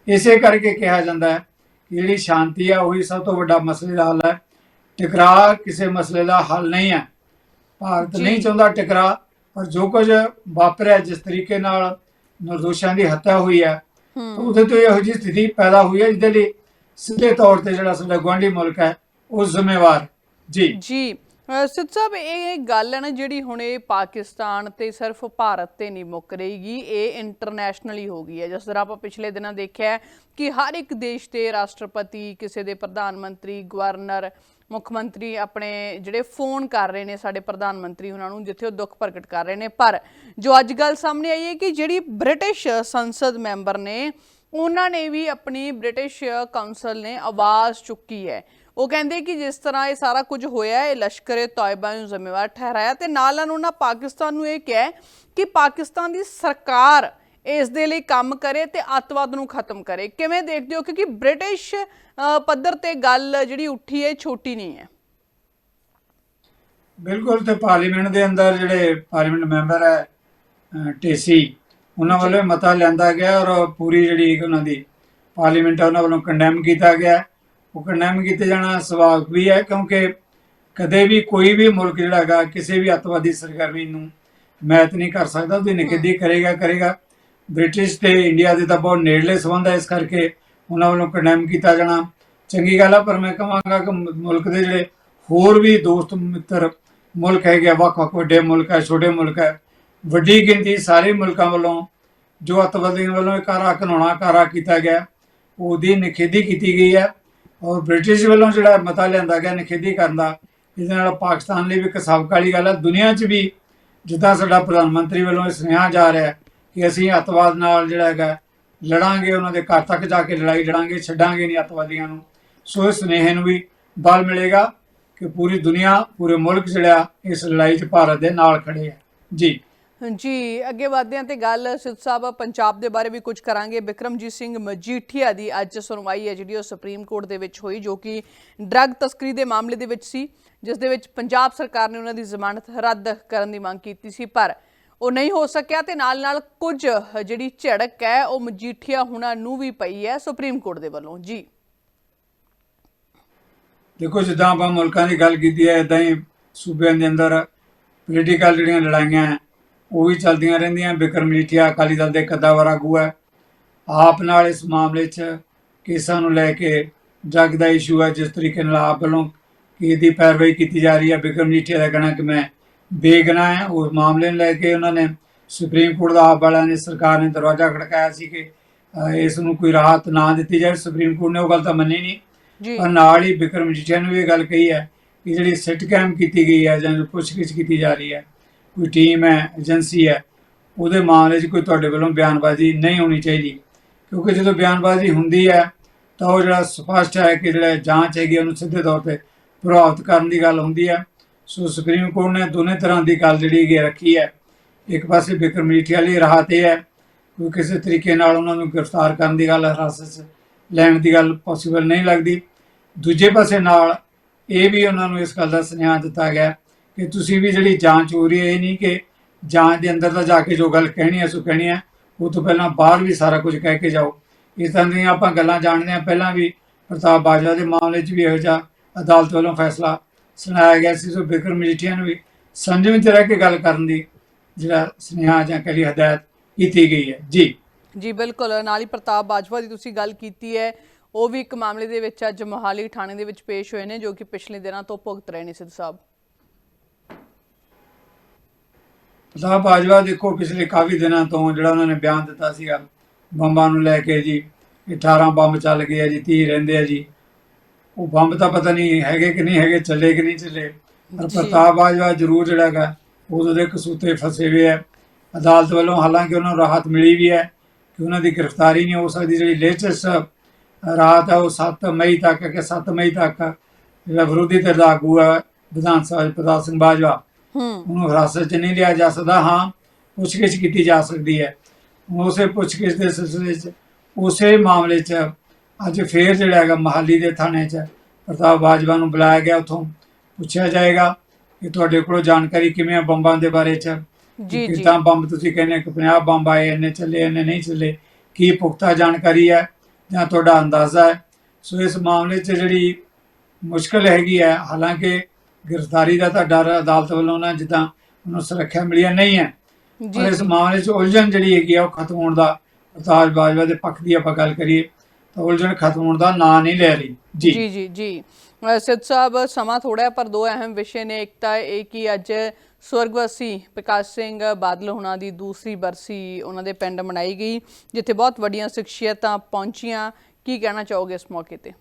ਇਸੇ ਕਰਕੇ ਕਿਹਾ ਜਾਂਦਾ ਹੈ ਕਿ ਜਿਹੜੀ ਸ਼ਾਂਤੀ ਹੈ ਉਹੀ ਸਭ ਤੋਂ ਵੱਡਾ ਮਸਲੇ ਦਾ ਹੱਲ ਹੈ। ਟਕਰਾਅ ਕਿਸੇ ਮਸਲੇ ਦਾ ਹੱਲ ਨਹੀਂ ਹੈ। ਭਾਰਤ। ਨਹੀਂ ਚਾਹੁੰਦਾ ਟਕਰਾਅ ਪਰ ਜੋ ਕੁਝ ਵਾਪਰਿਆ ਜਿਸ ਤਰੀਕੇ ਨਾਲ ਨਿਰਦੋਸ਼ਾਂ ਦੀ ਹੱਤਿਆ ਹੋਈ ਹੈ ਉਹਦੇ ਤੋਂ ਇਹੋ ਜਿਹੀ ਸਥਿਤੀ ਪੈਦਾ ਹੋਈ ਹੈ ਜਿਹਦੇ ਲਈ ਸਿੱਧੇ ਤੌਰ ਤੇ ਜਿਹੜਾ ਸਾਡਾ ਗੁਆਂਢੀ ਮੁਲਕ ਹੈ ਉਹ ਜ਼ਿੰਮੇਵਾਰ ਜੀ। ਜੀ। ਸਿੱਧ ਸਾਹਿਬ ਇਹ ਗੱਲ ਹੈ ਨਾ ਜਿਹੜੀ ਹੁਣ ਇਹ ਪਾਕਿਸਤਾਨ ਤੇ ਸਿਰਫ ਭਾਰਤ ਤੇ ਨਹੀਂ ਮੁੱਕ ਰਹੀਗੀ ਇਹ ਇੰਟਰਨੈਸ਼ਨਲੀ ਹੋ ਗਈ ਹੈ। ਜਿਸ ਤਰ੍ਹਾਂ ਆਪਾਂ ਪਿਛਲੇ ਦਿਨਾਂ ਦੇਖਿਆ ਕਿ ਹਰ ਇੱਕ ਦੇਸ਼ ਦੇ ਰਾਸ਼ਟਰਪਤੀ ਕਿਸੇ ਦੇ ਪ੍ਰਧਾਨ ਮੰਤਰੀ ਗਵਰਨਰ ਮੁੱਖ ਮੰਤਰੀ ਆਪਣੇ ਜਿਹੜੇ ਫੋਨ ਕਰ ਰਹੇ ਨੇ ਸਾਡੇ ਪ੍ਰਧਾਨ ਮੰਤਰੀ ਉਹਨਾਂ ਨੂੰ, ਜਿੱਥੇ ਉਹ ਦੁੱਖ ਪ੍ਰਗਟ ਕਰ ਰਹੇ ਨੇ। ਪਰ ਜੋ ਅੱਜ ਗੱਲ ਸਾਹਮਣੇ ਆਈ ਹੈ ਕਿ ਜਿਹੜੀ ਬ੍ਰਿਟਿਸ਼ ਸੰਸਦ ਮੈਂਬਰ ਨੇ, ਉਹਨਾਂ ਨੇ ਵੀ ਆਪਣੀ ਬ੍ਰਿਟਿਸ਼ ਕਾਉਂਸਲ ਨੇ ਆਵਾਜ਼ ਚੁੱਕੀ ਹੈ। ਉਹ ਕਹਿੰਦੇ ਕਿ ਜਿਸ ਤਰ੍ਹਾਂ ਇਹ ਸਾਰਾ ਕੁਝ ਹੋਇਆ, ਇਹ ਲਸ਼ਕਰੇ ਤੌਇਬਾ ਨੂੰ ਜ਼ਿੰਮੇਵਾਰ ਠਹਿਰਾਇਆ ਤੇ ਨਾਲ ਨਾਲ ਉਹਨਾਂ ਪਾਕਿਸਤਾਨ ਨੂੰ ਇਹ ਕਿਹਾ ਕਿ ਪਾਕਿਸਤਾਨ ਦੀ ਸਰਕਾਰ ਇਸ ਦੇ ਲਈ ਕੰਮ ਕਰੇ ਤੇ ਅੱਤਵਾਦ ਨੂੰ ਖਤਮ ਕਰੇ। ਕਿਵੇਂ ਦੇਖਦੇ ਹੋ? ਕਿਉਂਕਿ ਬ੍ਰਿਟਿਸ਼ ਪੱਧਰ ਤੇ ਗੱਲ ਜਿਹੜੀ ਉੱਠੀ ਹੈ ਛੋਟੀ ਨਹੀਂ ਹੈ। ਬਿਲਕੁਲ ਤੇ ਪਾਰਲੀਮੈਂਟ ਦੇ ਅੰਦਰ ਜਿਹੜੇ ਪਾਰਲੀਮੈਂਟ ਮੈਂਬਰ ਹੈ ਅਹ, ਟੇਸੀ ਉਹਨਾਂ ਵੱਲੋਂ ਮਤਾ ਲਿਆਂਦਾ ਗਿਆ ਔਰ ਪੂਰੀ ਜਿਹੜੀ ਉਹਨਾਂ ਦੀ ਪਾਰਲੀਮੈਂਟ ਹੈ ਉਹਨਾਂ ਵੱਲੋਂ ਕੰਡੈਮ ਕੀਤਾ ਗਿਆ। ਉਹ ਕੰਡੈਮ ਕੀਤੇ ਜਾਣਾ ਸੁਭਾਵਿਕ ਵੀ ਹੈ ਕਿਉਂਕਿ ਕਦੇ ਵੀ ਕੋਈ ਵੀ ਮੁਲਕ ਜਿਹੜਾ ਹੈਗਾ ਕਿਸੇ ਵੀ ਅੱਤਵਾਦੀ ਸਰਗਰਮੀ ਨੂੰ ਮੈਤ ਨਹੀਂ ਕਰ ਸਕਦਾ। ਉਹਦੀ ਨਿਖੇਧੀ ਕਰੇਗਾ ਕਰੇਗਾ। ਬ੍ਰਿਟਿਸ਼ ਤੇ ਇੰਡੀਆ ਦੇ ਤਾਂ ਬਹੁਤ ਨੇੜਲੇ ਸੰਬੰਧ ਹੈ ਇਸ ਕਰਕੇ ਉਹਨਾਂ ਵੱਲੋਂ ਕੰਡੈਮ ਕੀਤਾ ਜਾਣਾ। ਚੰਗੀ ਗੱਲ ਆ ਪਰ ਮੈਂ ਕਹਾਂਗਾ ਕਿ ਮੁਲਕ ਦੇ ਜਿਹੜੇ ਹੋਰ ਵੀ ਦੋਸਤ ਮਿੱਤਰ ਮੁਲਕ ਹੈਗੇ ਆ, ਵੱਖ-ਵੱਖ ਵੱਡੇ ਮੁਲਕ ਹੈ ਛੋਟੇ ਮੁਲਕ ਹੈ ਵੱਡੀ ਗਿਣਤੀ ਸਾਰੇ ਮੁਲਕਾਂ ਵੱਲੋਂ ਜੋ ਅੱਤਵਾਦੀਆਂ ਵੱਲੋਂ ਇਹ ਕਾਰਾ ਘਨਾਉਣਾ ਕਾਰਾ ਕੀਤਾ ਗਿਆ ਉਹਦੀ ਨਿਖੇਧੀ ਕੀਤੀ ਗਈ ਹੈ ਔਰ ਬ੍ਰਿਟਿਸ਼ ਵੱਲੋਂ ਜਿਹੜਾ ਮਤਾ ਲਿਆਂਦਾ ਗਿਆ ਨਿਖੇਧੀ ਕਰਨ ਦਾ ਇਹਦੇ ਨਾਲ ਪਾਕਿਸਤਾਨ ਲਈ ਵੀ ਇੱਕ ਸਬਕ ਵਾਲੀ ਗੱਲ ਹੈ ਦੁਨੀਆ 'ਚ ਵੀ ਜਿੱਦਾਂ ਸਾਡਾ ਪ੍ਰਧਾਨ ਮੰਤਰੀ ਵੱਲੋਂ ਇਹ ਸੁਨੇਹਾ ਜਾ ਰਿਹਾ ਹੈ ਕਿ ਅਸੀਂ ਅੱਤਵਾਦ ਨਾਲ ਜਿਹੜਾ ਹੈਗਾ, ਲੜਾਂਗੇ, ਉਹਨਾਂ ਦੇ ਘਰ ਤੱਕ ਜਾ ਕੇ ਲੜਾਈ ਲੜਾਂਗੇ, ਛੱਡਾਂਗੇ ਨਹੀਂ ਅੱਤਵਾਦੀਆਂ ਨੂੰ। ਸੋ ਇਸ ਸੁਨੇਹੇ ਨੂੰ ਵੀ ਬਲ ਮਿਲੇਗਾ ਕਿ ਪੂਰੀ ਦੁਨੀਆ, ਪੂਰੇ ਮੁਲਕ ਜਿਹੜਾ, ਇਸ ਲੜਾਈ 'ਚ ਭਾਰਤ ਦੇ ਨਾਲ ਖੜੇ ਹੈ। ਜੀ। ਜੀ, ਅੱਗੇ ਵਧਦੇ ਹਾਂ ਤੇ ਗੱਲ ਸਿੱਧ ਸਾਹਿਬ, ਪੰਜਾਬ ਦੇ ਬਾਰੇ ਵੀ ਕੁਝ ਕਰਾਂਗੇ। ਬਿਕਰਮਜੀਤ ਸਿੰਘ ਮਜੀਠੀਆ ਦੀ ਅੱਜ ਸੁਣਵਾਈ ਹੈ, ਜਿਹੜੀ ਉਹ ਸੁਪਰੀਮ ਕੋਰਟ ਦੇ ਵਿੱਚ ਹੋਈ, ਜੋ ਕਿ ਡਰੱਗ ਤਸਕਰੀ ਦੇ ਮਾਮਲੇ ਦੇ ਵਿੱਚ ਸੀ, ਜਿਸ ਦੇ ਵਿੱਚ ਪੰਜਾਬ ਸਰਕਾਰ ਨੇ ਉਹਨਾਂ ਦੀ ਜ਼ਮਾਨਤ ਰੱਦ ਕਰਨ ਦੀ ਮੰਗ ਕੀਤੀ ਸੀ। ਪਰ ਉਹ ਨਹੀਂ ਹੋ ਸਕਿਆ ਤੇ ਨਾਲ ਨਾਲ ਕੁਝ ਜਿਹੜੀ ਝੜਕ ਹੈ, ਉਹ ਮਜੀਠੀਆ ਹੁਣਾਂ ਨੂੰ ਵੀ ਪਈ ਹੈ ਸੁਪਰੀਮ ਕੋਰਟ ਦੇ ਵੱਲੋਂ। ਜੀ। ਦੇਖੋ, ਜਿੱਦਾਂ ਆਪਾਂ ਮੁਲਕਾਂ ਦੀ ਗੱਲ ਕੀਤੀ ਹੈ ਇਦਾਂ ਹੀ ਸੂਬਿਆਂ ਦੇ ਅੰਦਰ ਪੋਲੀਟੀਕਲ ਜਿਹੜੀਆਂ ਲੜਾਈਆਂ ਉਹ ਵੀ ਚੱਲਦੀਆਂ ਰਹਿੰਦੀਆਂ। ਬਿਕਰਮ ਮਜੀਠੀਆ, ਅਕਾਲੀ ਦਲ ਦੇ ਕਦਾਵਰ ਆਗੂ ਹੈ। ਆਪ ਨਾਲ ਇਸ ਮਾਮਲੇ 'ਚ ਕੇਸਾਂ ਨੂੰ ਲੈ ਕੇ ਡਰੱਗ ਦਾ ਇਸ਼ੂ ਹੈ, ਜਿਸ ਤਰੀਕੇ ਨਾਲ ਆਪ ਵੱਲੋਂ ਕੀ ਦੀ ਪੈਰਵਾਈ ਕੀਤੀ ਜਾ ਰਹੀ ਹੈ। ਬਿਕਰਮ ਮਜੀਠੀਆ ਦਾ ਕਹਿਣਾ ਕਿ ਮੈਂ ਬੇਗਨਾ ਹੈ ਉਸ ਮਾਮਲੇ ਨੂੰ ਲੈ ਕੇ ਉਹਨਾਂ ਨੇ ਸੁਪਰੀਮ ਕੋਰਟ ਦਾ ਆਪ ਵਾਲਿਆਂ ਨੇ ਸਰਕਾਰ ਨੇ ਦਰਵਾਜ਼ਾ ਖੜਕਾਇਆ ਸੀ ਕਿ ਇਸ ਨੂੰ ਕੋਈ ਰਾਹਤ ਨਾ ਦਿੱਤੀ ਜਾਵੇ। ਸੁਪਰੀਮ ਕੋਰਟ ਨੇ ਉਹ ਗੱਲ ਤਾਂ ਮੰਨੀ ਨਹੀਂ। ਜੀ। ਪਰ ਨਾਲ ਹੀ ਬਿਕਰਮ ਜੀਠਿਆ ਨੂੰ ਵੀ ਇਹ ਗੱਲ ਕਹੀ ਹੈ ਕਿ ਜਿਹੜੀ ਸਿਟ ਕੈਮ ਕੀਤੀ ਗਈ ਹੈ ਜਾਂ ਜੋ ਪੁੱਛਗਿੱਛ ਕੀਤੀ ਜਾ ਰਹੀ ਹੈ ਕੋਈ ਟੀਮ ਹੈ ਏਜੰਸੀ ਹੈ ਉਹਦੇ ਮਾਮਲੇ 'ਚ ਕੋਈ ਤੁਹਾਡੇ ਵੱਲੋਂ ਬਿਆਨਬਾਜ਼ੀ ਨਹੀਂ ਹੋਣੀ ਚਾਹੀਦੀ। ਕਿਉਂਕਿ ਜਦੋਂ ਬਿਆਨਬਾਜ਼ੀ ਹੁੰਦੀ ਹੈ ਤਾਂ ਉਹ ਜਿਹੜਾ ਸਪਸ਼ਟ ਹੈ ਕਿ ਜਿਹੜਾ ਜਾਂਚ ਹੈਗੀ ਉਹਨੂੰ ਸਿੱਧੇ ਤੌਰ ਤੇ ਪ੍ਰਭਾਵਿਤ ਕਰਨ ਦੀ ਗੱਲ ਹੁੰਦੀ ਹੈ। ਸੋ ਸੁਪਰੀਮ ਕੋਰਟ ਨੇ ਦੋਨੇ ਤਰ੍ਹਾਂ ਦੀ ਗੱਲ ਜਿਹੜੀ ਹੈਗੀ ਰੱਖੀ ਹੈ। ਇੱਕ ਪਾਸੇ ਬਿਕਰਮ ਮਜੀਠੀਆ ਲਈ ਰਾਹਤ ਇਹ ਹੈ, ਕੋਈ ਕਿਸੇ ਤਰੀਕੇ ਨਾਲ ਉਹਨਾਂ ਨੂੰ ਗ੍ਰਿਫਤਾਰ ਕਰਨ ਦੀ ਗੱਲ, ਹਰਾਸਤ ਲੈਣ ਦੀ ਗੱਲ ਪੋਸੀਬਲ ਨਹੀਂ ਲੱਗਦੀ। ਦੂਜੇ ਪਾਸੇ ਨਾਲ ਇਹ ਵੀ ਉਹਨਾਂ ਨੂੰ ਇਸ ਗੱਲ ਦਾ ਸੁਨੇਹਾ ਦਿੱਤਾ ਗਿਆ ਕਿ ਤੁਸੀਂ ਵੀ ਜਿਹੜੀ ਜਾਂਚ ਹੋ ਰਹੀ ਹੈ, ਇਹ ਨਹੀਂ ਕਿ ਜਾਂਚ ਦੇ ਅੰਦਰ ਤਾਂ ਜਾ ਕੇ ਜੋ ਗੱਲ ਕਹਿਣੀ ਹੈ, ਸੋ ਕਹਿਣੀ ਹੈ, ਉਹ ਤੋਂ ਪਹਿਲਾਂ ਬਾਹਰ ਵੀ ਸਾਰਾ ਕੁਝ ਕਹਿ ਕੇ ਜਾਓ। ਇਸ ਤਰ੍ਹਾਂ ਦੀਆਂ ਆਪਾਂ ਗੱਲਾਂ ਜਾਣਦੇ ਹਾਂ। ਪਹਿਲਾਂ ਵੀ ਪ੍ਰਤਾਪ ਬਾਜਵਾ ਦੇ ਮਾਮਲੇ 'ਚ ਵੀ ਇਹੋ ਜਿਹਾ ਅਦਾਲਤ ਵੱਲੋਂ ਫੈਸਲਾ ਸੁਣਾਇਆ ਗਿਆ ਸੀ ਸੋ ਬਿਕਰਮ ਮਜੀਠੀਆ ਨੂੰ ਵੀ ਸੰਜਮ 'ਚ ਰਹਿ ਕੇ ਗੱਲ ਕਰਨ ਦੀ ਜਿਹੜਾ ਸੁਨੇਹਾ ਜਾਂ ਕਹੀ ਹਦਾਇਤ ਕੀਤੀ ਗਈ ਹੈ। ਜੀ। ਜੀ ਬਿਲਕੁਲ। ਨਾਲ ਹੀ ਪ੍ਰਤਾਪ ਬਾਜਵਾ ਦੀ ਤੁਸੀਂ ਗੱਲ ਕੀਤੀ ਹੈ ਉਹ ਵੀ ਇੱਕ ਮਾਮਲੇ ਦੇ ਵਿੱਚ ਅੱਜ ਮੋਹਾਲੀ ਥਾਣੇ ਦੇ ਵਿੱਚ ਪੇਸ਼ ਹੋਏ ਨੇ ਜੋ ਕਿ ਪਿਛਲੇ ਦਿਨਾਂ ਤੋਂ ਭੁਗਤ ਰਹੇ ਨੇ ਸਿੱਧੂ ਸਾਹਿਬ। ਪ੍ਰਤਾਪ ਬਾਜਵਾ ਦੇਖੋ ਪਿਛਲੇ ਕਾਫੀ ਦਿਨਾਂ ਤੋਂ ਜਿਹੜਾ ਉਹਨਾਂ ਨੇ ਬਿਆਨ ਦਿੱਤਾ ਸੀਗਾ ਬੰਬਾਂ ਨੂੰ ਲੈ ਕੇ ਜੀ ਇਹ 18 ਬੰਬ ਚੱਲ ਗਏ ਆ ਜੀ 30 ਰਹਿੰਦੇ ਆ ਜੀ। ਉਹ ਬੰਬ ਤਾਂ ਪਤਾ ਨਹੀਂ ਹੈਗੇ ਕਿ ਨਹੀਂ ਹੈਗੇ ਚੱਲੇ ਕਿ ਨਹੀਂ ਚੱਲੇ। ਪਰ। ਪ੍ਰਤਾਪ ਬਾਜਵਾ ਜ਼ਰੂਰ ਜਿਹੜਾ ਹੈਗਾ ਉਦੋਂ ਦੇ ਕਸੂਤੇ ਫਸੇ ਹੋਏ ਆ। ਅਦਾਲਤ ਵੱਲੋਂ ਹਾਲਾਂਕਿ ਉਹਨਾਂ ਨੂੰ ਰਾਹਤ ਮਿਲੀ ਵੀ ਹੈ ਕਿ ਉਹਨਾਂ ਦੀ ਗ੍ਰਿਫਤਾਰੀ ਨਹੀਂ ਹੋ ਸਕਦੀ। ਜਿਹੜੀ ਲੇਟੈਸਟ ਰਾਹਤ ਹੈ ਉਹ 7 ਮਈ ਤੱਕ ਹੈ ਕਿ 7 ਮਈ ਤੱਕ ਜਿਹੜਾ ਵਿਰੋਧੀ ਧਿਰ ਦਾ ਆਗੂ ਹੈ ਵਿਧਾਨ ਸਭਾ ਪ੍ਰਤਾਪ ਸਿੰਘ ਬਾਜਵਾ ਹੂੰ। ਉਹਨੂੰ ਹਿਰਾਸਤ 'ਚ ਨਹੀਂ ਲਿਆ ਜਾ ਸਕਦਾ। ਹਾਂ ਪੁੱਛਗਿੱਛ ਕੀਤੀ ਜਾ ਸਕਦੀ ਹੈ। ਉਸੇ ਪੁੱਛਗਿੱਛ ਦੇ ਸਿਲਸਿਲੇ 'ਚ ਉਸੇ ਮਾਮਲੇ 'ਚ ਅੱਜ ਫੇਰ ਜਿਹੜਾ ਹੈਗਾ ਮਹਾਲੀ ਦੇ ਥਾਣੇ 'ਚ ਪ੍ਰਤਾਪ ਬਾਜਵਾ ਨੂੰ ਬੁਲਾਇਆ ਗਿਆ ਉਥੋਂ। ਪੁੱਛਿਆ ਜਾਏਗਾ ਕਿ ਤੁਹਾਡੇ ਕੋਲੋਂ ਜਾਣਕਾਰੀ ਕਿਵੇਂ ਹੈ ਬੰਬਾਂ ਦੇ ਬਾਰੇ 'ਚ? ਜੀ ਜੀ। ਕਿਦਾਂ ਬੰਬ ਤੁਸੀਂ ਕਹਿੰਦੇ ਕਿ 50 ਬੰਬ ਆਏ ਇੰਨੇ ਚੱਲੇ ਇੰਨੇ ਨਹੀਂ ਚੱਲੇ? ਕੀ ਪੁਖਤਾ ਜਾਣਕਾਰੀ ਹੈ? ਜਾਂ ਤੁਹਾਡਾ ਅੰਦਾਜ਼ਾ ਹੈ? ਸੋ ਇਸ ਮਾਮਲੇ 'ਚ ਜਿਹੜੀ ਮੁਸ਼ਕਲ ਹੈਗੀ ਹੈ ਹਾਲਾਂਕਿ ਗ੍ਰਿਫਤਾਰੀ ਦਾ ਤਾਂ ਡਰ ਅਦਾਲਤ ਵੱਲੋਂ ਨਾ ਜਿੱਦਾਂ ਉਹਨੂੰ ਸੁਰੱਖਿਆ ਮਿਲੀ ਹੈ, ਨਹੀਂ ਹੈ। ਜੀ ਪਰ ਇਸ ਮਾਮਲੇ 'ਚ ਉਲਝਣ ਜਿਹੜੀ ਹੈਗੀ ਆ ਉਹ ਖਤਮ ਹੋਣ ਦਾ ਪ੍ਰਤਾਪ ਬਾਜਵਾ ਦੇ ਪੱਖ ਦੀ ਆਪਾਂ ਗੱਲ ਕਰੀਏ। ਤਾਂ ਉਲਝਣ ਖਤਮ ਹੋਣ ਦਾ ਨਾਂ ਨਹੀਂ ਲੈ ਰਹੀ। ਜੀ। ਜੀ ਜੀ ਜੀ। ਸਿੱਧ ਸਾਹਿਬ ਸਮਾਂ ਥੋੜਾ ਹੈ ਪਰ ਦੋ ਅਹਿਮ ਵਿਸ਼ੇ ਨੇ। ਇੱਕ ਤਾਂ ਇਹ ਕਿ ਅੱਜ ਸਵਰਗਵਾਸੀ ਪ੍ਰਕਾਸ਼ ਸਿੰਘ ਬਾਦਲ ਹੁਣਾਂ ਦੀ ਦੂਸਰੀ ਬਰਸੀ ਉਹਨਾਂ ਦੇ ਪਿੰਡ ਮਨਾਈ ਗਈ ਜਿੱਥੇ ਬਹੁਤ ਵੱਡੀਆਂ ਸ਼ਖਸੀਅਤਾਂ ਪਹੁੰਚੀਆਂ। ਕੀ ਕਹਿਣਾ ਚਾਹੋਗੇ ਇਸ ਮੌਕੇ ਤੇ?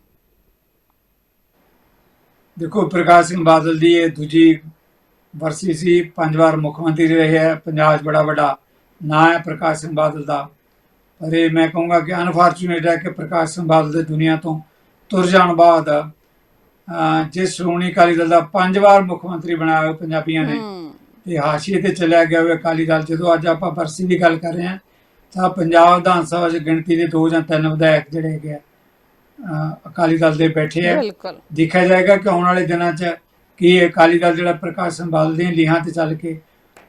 ਦੇਖੋ ਪ੍ਰਕਾਸ਼ ਸਿੰਘ ਬਾਦਲ ਦੀ ਇਹ ਦੂਜੀ ਵਰਸੀ ਸੀ। ਪੰਜ ਵਾਰ ਮੁੱਖ ਮੰਤਰੀ ਰਹੇ ਹੈ। ਪੰਜਾਬ ਬੜਾ ਵੱਡਾ ਨਾਂ ਹੈ ਪ੍ਰਕਾਸ਼ ਸਿੰਘ ਬਾਦਲ ਦਾ। ਇਹ ਮੈਂ ਕਹੂੰਗਾ ਕਿ ਅਨਫੋਰਚੂਨੇਟ ਹੈ ਕਿ ਪ੍ਰਕਾਸ਼ ਸਿੰਘ ਬਾਦਲ ਦੇ ਦੁਨੀਆ ਤੋਂ ਤੁਰ ਜਾਣ ਬਾਅਦ ਜਿਸ ਸ਼੍ਰੋਮਣੀ ਅਕਾਲੀ ਦਲ ਦਾ ਪੰਜ ਵਾਰ ਮੁੱਖ ਮੰਤਰੀ ਬਣਾਇਆ ਪੰਜਾਬੀਆਂ ਨੇ ਤੇ ਹਾਸ਼ੀਏ ਤੇ ਚਲਿਆ ਗਿਆ ਹੋਇਆ ਅਕਾਲੀ ਦਲ ਜਦੋਂ ਅੱਜ ਆਪਾਂ ਬਰਸੀ ਦੀ ਗੱਲ ਕਰ ਰਹੇ ਹਾਂ ਤਾਂ ਪੰਜਾਬ ਵਿਧਾਨ ਸਭਾ 'ਚ ਗਿਣਤੀ ਦੇ ਦੋ ਜਾਂ ਤਿੰਨ ਵਿਧਾਇਕ ਜਿਹੜੇ ਹੈਗੇ ਆ ਅਹ, ਅਕਾਲੀ ਦਲ ਦੇ ਬੈਠੇ ਆ। ਦੇਖਿਆ ਜਾਏਗਾ ਕਿ ਆਉਣ ਵਾਲੇ ਦਿਨਾਂ 'ਚ ਕੀ ਇਹ ਅਕਾਲੀ ਦਲ ਜਿਹੜਾ ਪ੍ਰਕਾਸ਼ ਬਾਦਲ ਦੀਆਂ ਲੀਹਾਂ ਤੇ ਚੱਲ ਕੇ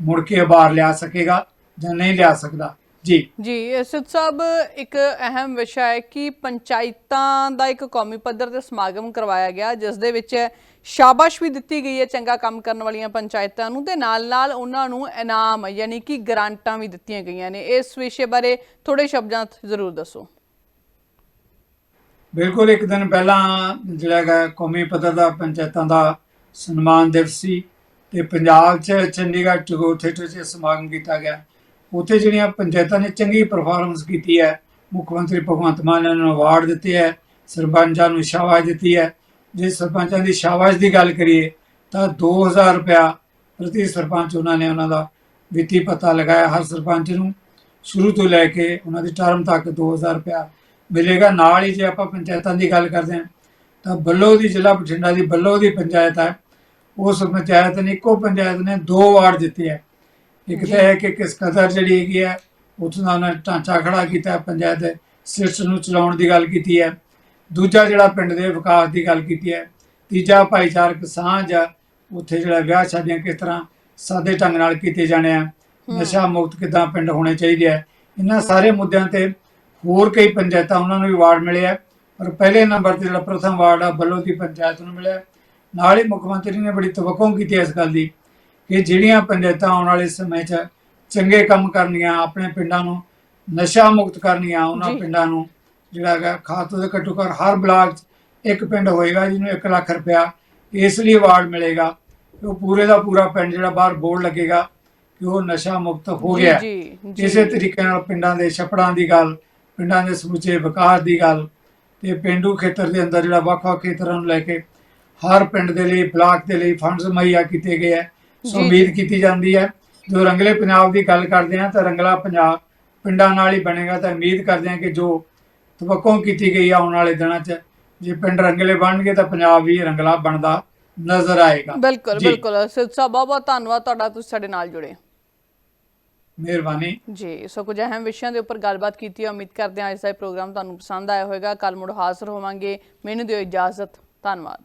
ਮੁੜ ਕੇ ਉਭਾਰ ਲਿਆ ਸਕੇਗਾ ਜਾਂ ਨਹੀਂ ਲਿਆ ਸਕਦਾ। ਜੀ। ਜੀ ਸਿੱਧ ਸਾਹਿਬ ਇੱਕ ਅਹਿਮ ਵਿਸ਼ਾ ਹੈ ਕਿ ਪੰਚਾਇਤਾਂ ਦਾ ਇੱਕ ਕੌਮੀ ਪੱਧਰ ਤੇ ਸਮਾਗਮ ਕਰਵਾਇਆ ਗਿਆ ਜਿਸ ਦੇ ਵਿੱਚ ਸ਼ਾਬਾਸ਼ ਵੀ ਦਿੱਤੀ ਗਈ ਹੈ ਚੰਗਾ ਕੰਮ ਕਰਨ ਵਾਲੀਆਂ ਪੰਚਾਇਤਾਂ ਨੂੰ ਤੇ ਨਾਲ-ਨਾਲ ਉਹਨਾਂ ਨੂੰ ਇਨਾਮ ਯਾਨੀ ਕਿ ਗ੍ਰਾਂਟਾਂ ਵੀ ਦਿੱਤੀਆਂ ਗਈਆਂ ਨੇ। ਇਸ ਵਿਸ਼ੇ ਬਾਰੇ ਥੋੜੇ ਸ਼ਬਦਾਂ 'ਚ ਜ਼ਰੂਰ ਦੱਸੋ। ਬਿਲਕੁਲ ਇੱਕ ਦਿਨ ਪਹਿਲਾਂ ਜਿਹੜਾ ਹੈਗਾ ਕੌਮੀ ਪੱਧਰ ਦਾ ਪੰਚਾਇਤਾਂ ਦਾ ਸਨਮਾਨ ਦਿਵਸ ਸੀ ਤੇ ਪੰਜਾਬ 'ਚ ਚੰਡੀਗੜ੍ਹ ਟੈਗੋਰ ਥੀਏਟਰ 'ਚ ਸਮਾਗਮ ਕੀਤਾ ਗਿਆ। ਉੱਥੇ ਜਿਹੜੀਆਂ ਪੰਚਾਇਤਾਂ ਨੇ ਚੰਗੀ ਪਰਫਾਰਮੈਂਸ ਕੀਤੀ ਹੈ, ਮੁੱਖ ਮੰਤਰੀ ਭਗਵੰਤ ਮਾਨ ਉਹਨਾਂ ਨੂੰ ਅਵਾਰਡ ਦਿੱਤੇ ਹੈ, ਸਰਪੰਚਾਂ ਨੂੰ ਸ਼ਾਬਾਸ਼ ਦਿੱਤੀ ਹੈ। ਜੇ ਸਰਪੰਚਾਂ ਦੀ ਸ਼ਾਬਾਸ਼ ਦੀ ਗੱਲ ਕਰੀਏ, ਤਾਂ 2000 ਰੁਪਇਆ ਪ੍ਰਤੀ ਸਰਪੰਚ ਉਹਨਾਂ ਨੇ ਉਹਨਾਂ ਦਾ ਵਿੱਤੀ ਪਤਾ ਲਗਾਇਆ ਹਰ ਸਰਪੰਚ ਨੂੰ। ਸ਼ੁਰੂ ਤੋਂ ਲੈ ਕੇ ਉਹਨਾਂ ਦੀ ਟਰਮ ਤੱਕ 2000 ਰੁਪਇਆ ਮਿਲੇਗਾ। ਨਾਲ ਹੀ ਜੇ ਆਪਾਂ ਪੰਚਾਇਤਾਂ ਦੀ ਗੱਲ ਕਰਦੇ ਹਾਂ, ਤਾਂ ਬੱਲੋ ਦੀ ਜ਼ਿਲ੍ਹਾ ਬਠਿੰਡਾ ਦੀ ਬੱਲੋ ਦੀ ਪੰਚਾਇਤ ਹੈ। ਉਸ ਪੰਚਾਇਤ ਨੇ ਇੱਕੋ ਪੰਚਾਇਤ ਨੇ ਦੋ ਵਾਰਡ ਜਿੱਤੇ ਹੈ। ਇੱਕ ਤਾਂ ਹੈ ਕਿ ਕਿਸ ਕਦਰ ਜਿਹੜੀ ਹੈਗੀ ਹੈ ਉੱਥੋਂ ਦਾ ਉਹਨਾਂ ਨੇ ਢਾਂਚਾ ਖੜਾ ਕੀਤਾ ਪੰਚਾਇਤ ਦੇ ਸਿਸਟਮ ਨੂੰ ਚਲਾਉਣ ਦੀ ਗੱਲ ਕੀਤੀ ਹੈ। ਦੂਜਾ ਜਿਹੜਾ ਪਿੰਡ ਦੇ ਵਿਕਾਸ ਦੀ ਗੱਲ ਕੀਤੀ ਹੈ ਤੀਜਾ ਭਾਈਚਾਰਕ ਸਾਂਝ ਆ ਉੱਥੇ ਜਿਹੜਾ ਵਿਆਹ ਸ਼ਾਦੀਆਂ ਕਿਸ ਤਰ੍ਹਾਂ ਸਾਦੇ ਢੰਗ ਨਾਲ ਕੀਤੇ ਜਾਣੇ ਆ। ਨਸ਼ਾ ਮੁਕਤ ਕਿਦਾਂ ਪਿੰਡ ਹੋਣੇ ਚਾਹੀਦੇ ਆ। ਇਹਨਾਂ ਸਾਰੇ ਮੁੱਦਿਆਂ ਤੇ ਹੋਰ ਕਈ ਪੰਚਾਇਤਾਂ ਉਹਨਾਂ ਨੂੰ ਵੀ ਅਵਾਰਡ ਮਿਲੇ ਆ। ਪਰ ਪਹਿਲੇ ਨੰਬਰ ਤੇ ਜਿਹੜਾ ਪ੍ਰਥਮ ਅਵਾਰਡ ਆ ਬੱਲੋ ਦੀ ਪੰਚਾਇਤ ਨੂੰ ਮਿਲਿਆ। ਨਾਲ ਹੀ ਮੁੱਖ ਮੰਤਰੀ ਨੇ ਬੜੀ ਤਵੱਕੋ ਕੀਤੀ ਇਸ ਗੱਲ ਦੀ। ਕਿ ਜਿਹੜੀਆਂ ਪੰਚਾਇਤਾਂ ਆਉਣ ਵਾਲੇ ਸਮੇਂ 'ਚ ਚੰਗੇ ਕੰਮ ਕਰਨੀਆਂ ਆਪਣੇ ਪਿੰਡਾਂ ਨੂੰ ਨਸ਼ਾ ਮੁਕਤ ਕਰਨੀਆਂ ਉਹਨਾਂ। ਪਿੰਡਾਂ ਨੂੰ ਜਿਹੜਾ ਹੈਗਾ ਖਾਤੋਂ ਦੇ ਘੱਟੋ ਘੱਟ ਹਰ ਬਲਾਕ 'ਚ ਇੱਕ ਪਿੰਡ ਹੋਏਗਾ ਜਿਹਨੂੰ 1 ਲੱਖ ਰੁਪਇਆ ਇਸ ਲਈ ਅਵਾਰਡ ਮਿਲੇਗਾ। ਉਹ ਪੂਰੇ ਦਾ ਪੂਰਾ ਪਿੰਡ ਜਿਹੜਾ ਬਾਹਰ ਬੋਰਡ ਲੱਗੇਗਾ ਕਿ ਉਹ ਨਸ਼ਾ ਮੁਕਤ ਹੋ ਗਿਆ। ਇਸੇ ਤਰੀਕੇ ਨਾਲ ਪਿੰਡਾਂ ਦੇ ਛੱਪੜਾਂ ਦੀ ਗੱਲ ਪਿੰਡਾਂ ਦੇ ਸਮੁੱਚੇ ਵਿਕਾਸ ਦੀ ਗੱਲ ਤੇ ਪਿੰਡੂ ਖੇਤਰ ਦੇ ਅੰਦਰ ਜਿਹੜਾ ਵੱਖ-ਵੱਖ ਖੇਤਰਾਂ ਨੂੰ ਲੈ ਕੇ ਹਰ ਪਿੰਡ ਦੇ ਲਈ ਬਲਾਕ ਦੇ ਲਈ ਫੰਡਸ ਮੁਹੱਈਆ ਕੀਤੇ ਗਏ ਹੈ ਸੋ ਉਮੀਦ ਕੀਤੀ ਜਾਂਦੀ ਹੈ। ਜੋ ਰੰਗਲੇ ਪੰਜਾਬ ਦੀ ਗੱਲ ਕਰਦੇ ਹਾਂ ਤਾਂ ਰੰਗਲਾ ਪੰਜਾਬ ਪਿੰਡਾਂ ਨਾਲ ਹੀ ਬਣੇਗਾ ਤਾਂ ਉਮੀਦ ਕਰਦੇ ਹਾਂ ਕਿ ਜੋ ਤਵੱਕੋ ਕੀਤੀ ਗਈ ਆ ਆਉਣ ਵਾਲੇ ਦਿਨਾਂ 'ਚ ਜੇ ਪਿੰਡ ਰੰਗਲੇ ਬਣਨਗੇ ਤਾਂ ਪੰਜਾਬ ਵੀ ਰੰਗਲਾ ਬਣਦਾ ਨਜ਼ਰ ਆਏਗਾ। ਬਿਲਕੁਲ ਬਿਲਕੁਲ। ਸਿੱਧ ਸਾਹਿਬ ਬਹੁਤ ਬਹੁਤ ਧੰਨਵਾਦ ਤੁਹਾਡਾ ਤੁਸੀਂ ਸਾਡੇ ਨਾਲ ਜੁੜੇ। ਮਿਹਰਬਾਨੀ। ਜੀ ਸੋ ਕੁਝ ਅਹਿਮ ਵਿਸ਼ਿਆਂ ਦੇ ਉੱਪਰ ਗੱਲਬਾਤ ਕੀਤੀ ਹੈ। ਉਮੀਦ ਕਰਦੇ ਹਾਂ ਅੱਜ ਦਾ ਪ੍ਰੋਗਰਾਮ ਤੁਹਾਨੂੰ ਪਸੰਦ ਆਇਆ ਹੋਵੇਗਾ। ਕੱਲ ਮੁੜ ਹਾਜ਼ਰ ਹੋਵਾਂਗੇ। ਮੈਨੂੰ ਦਿਓ ਇਜਾਜ਼ਤ। ਧੰਨਵਾਦ।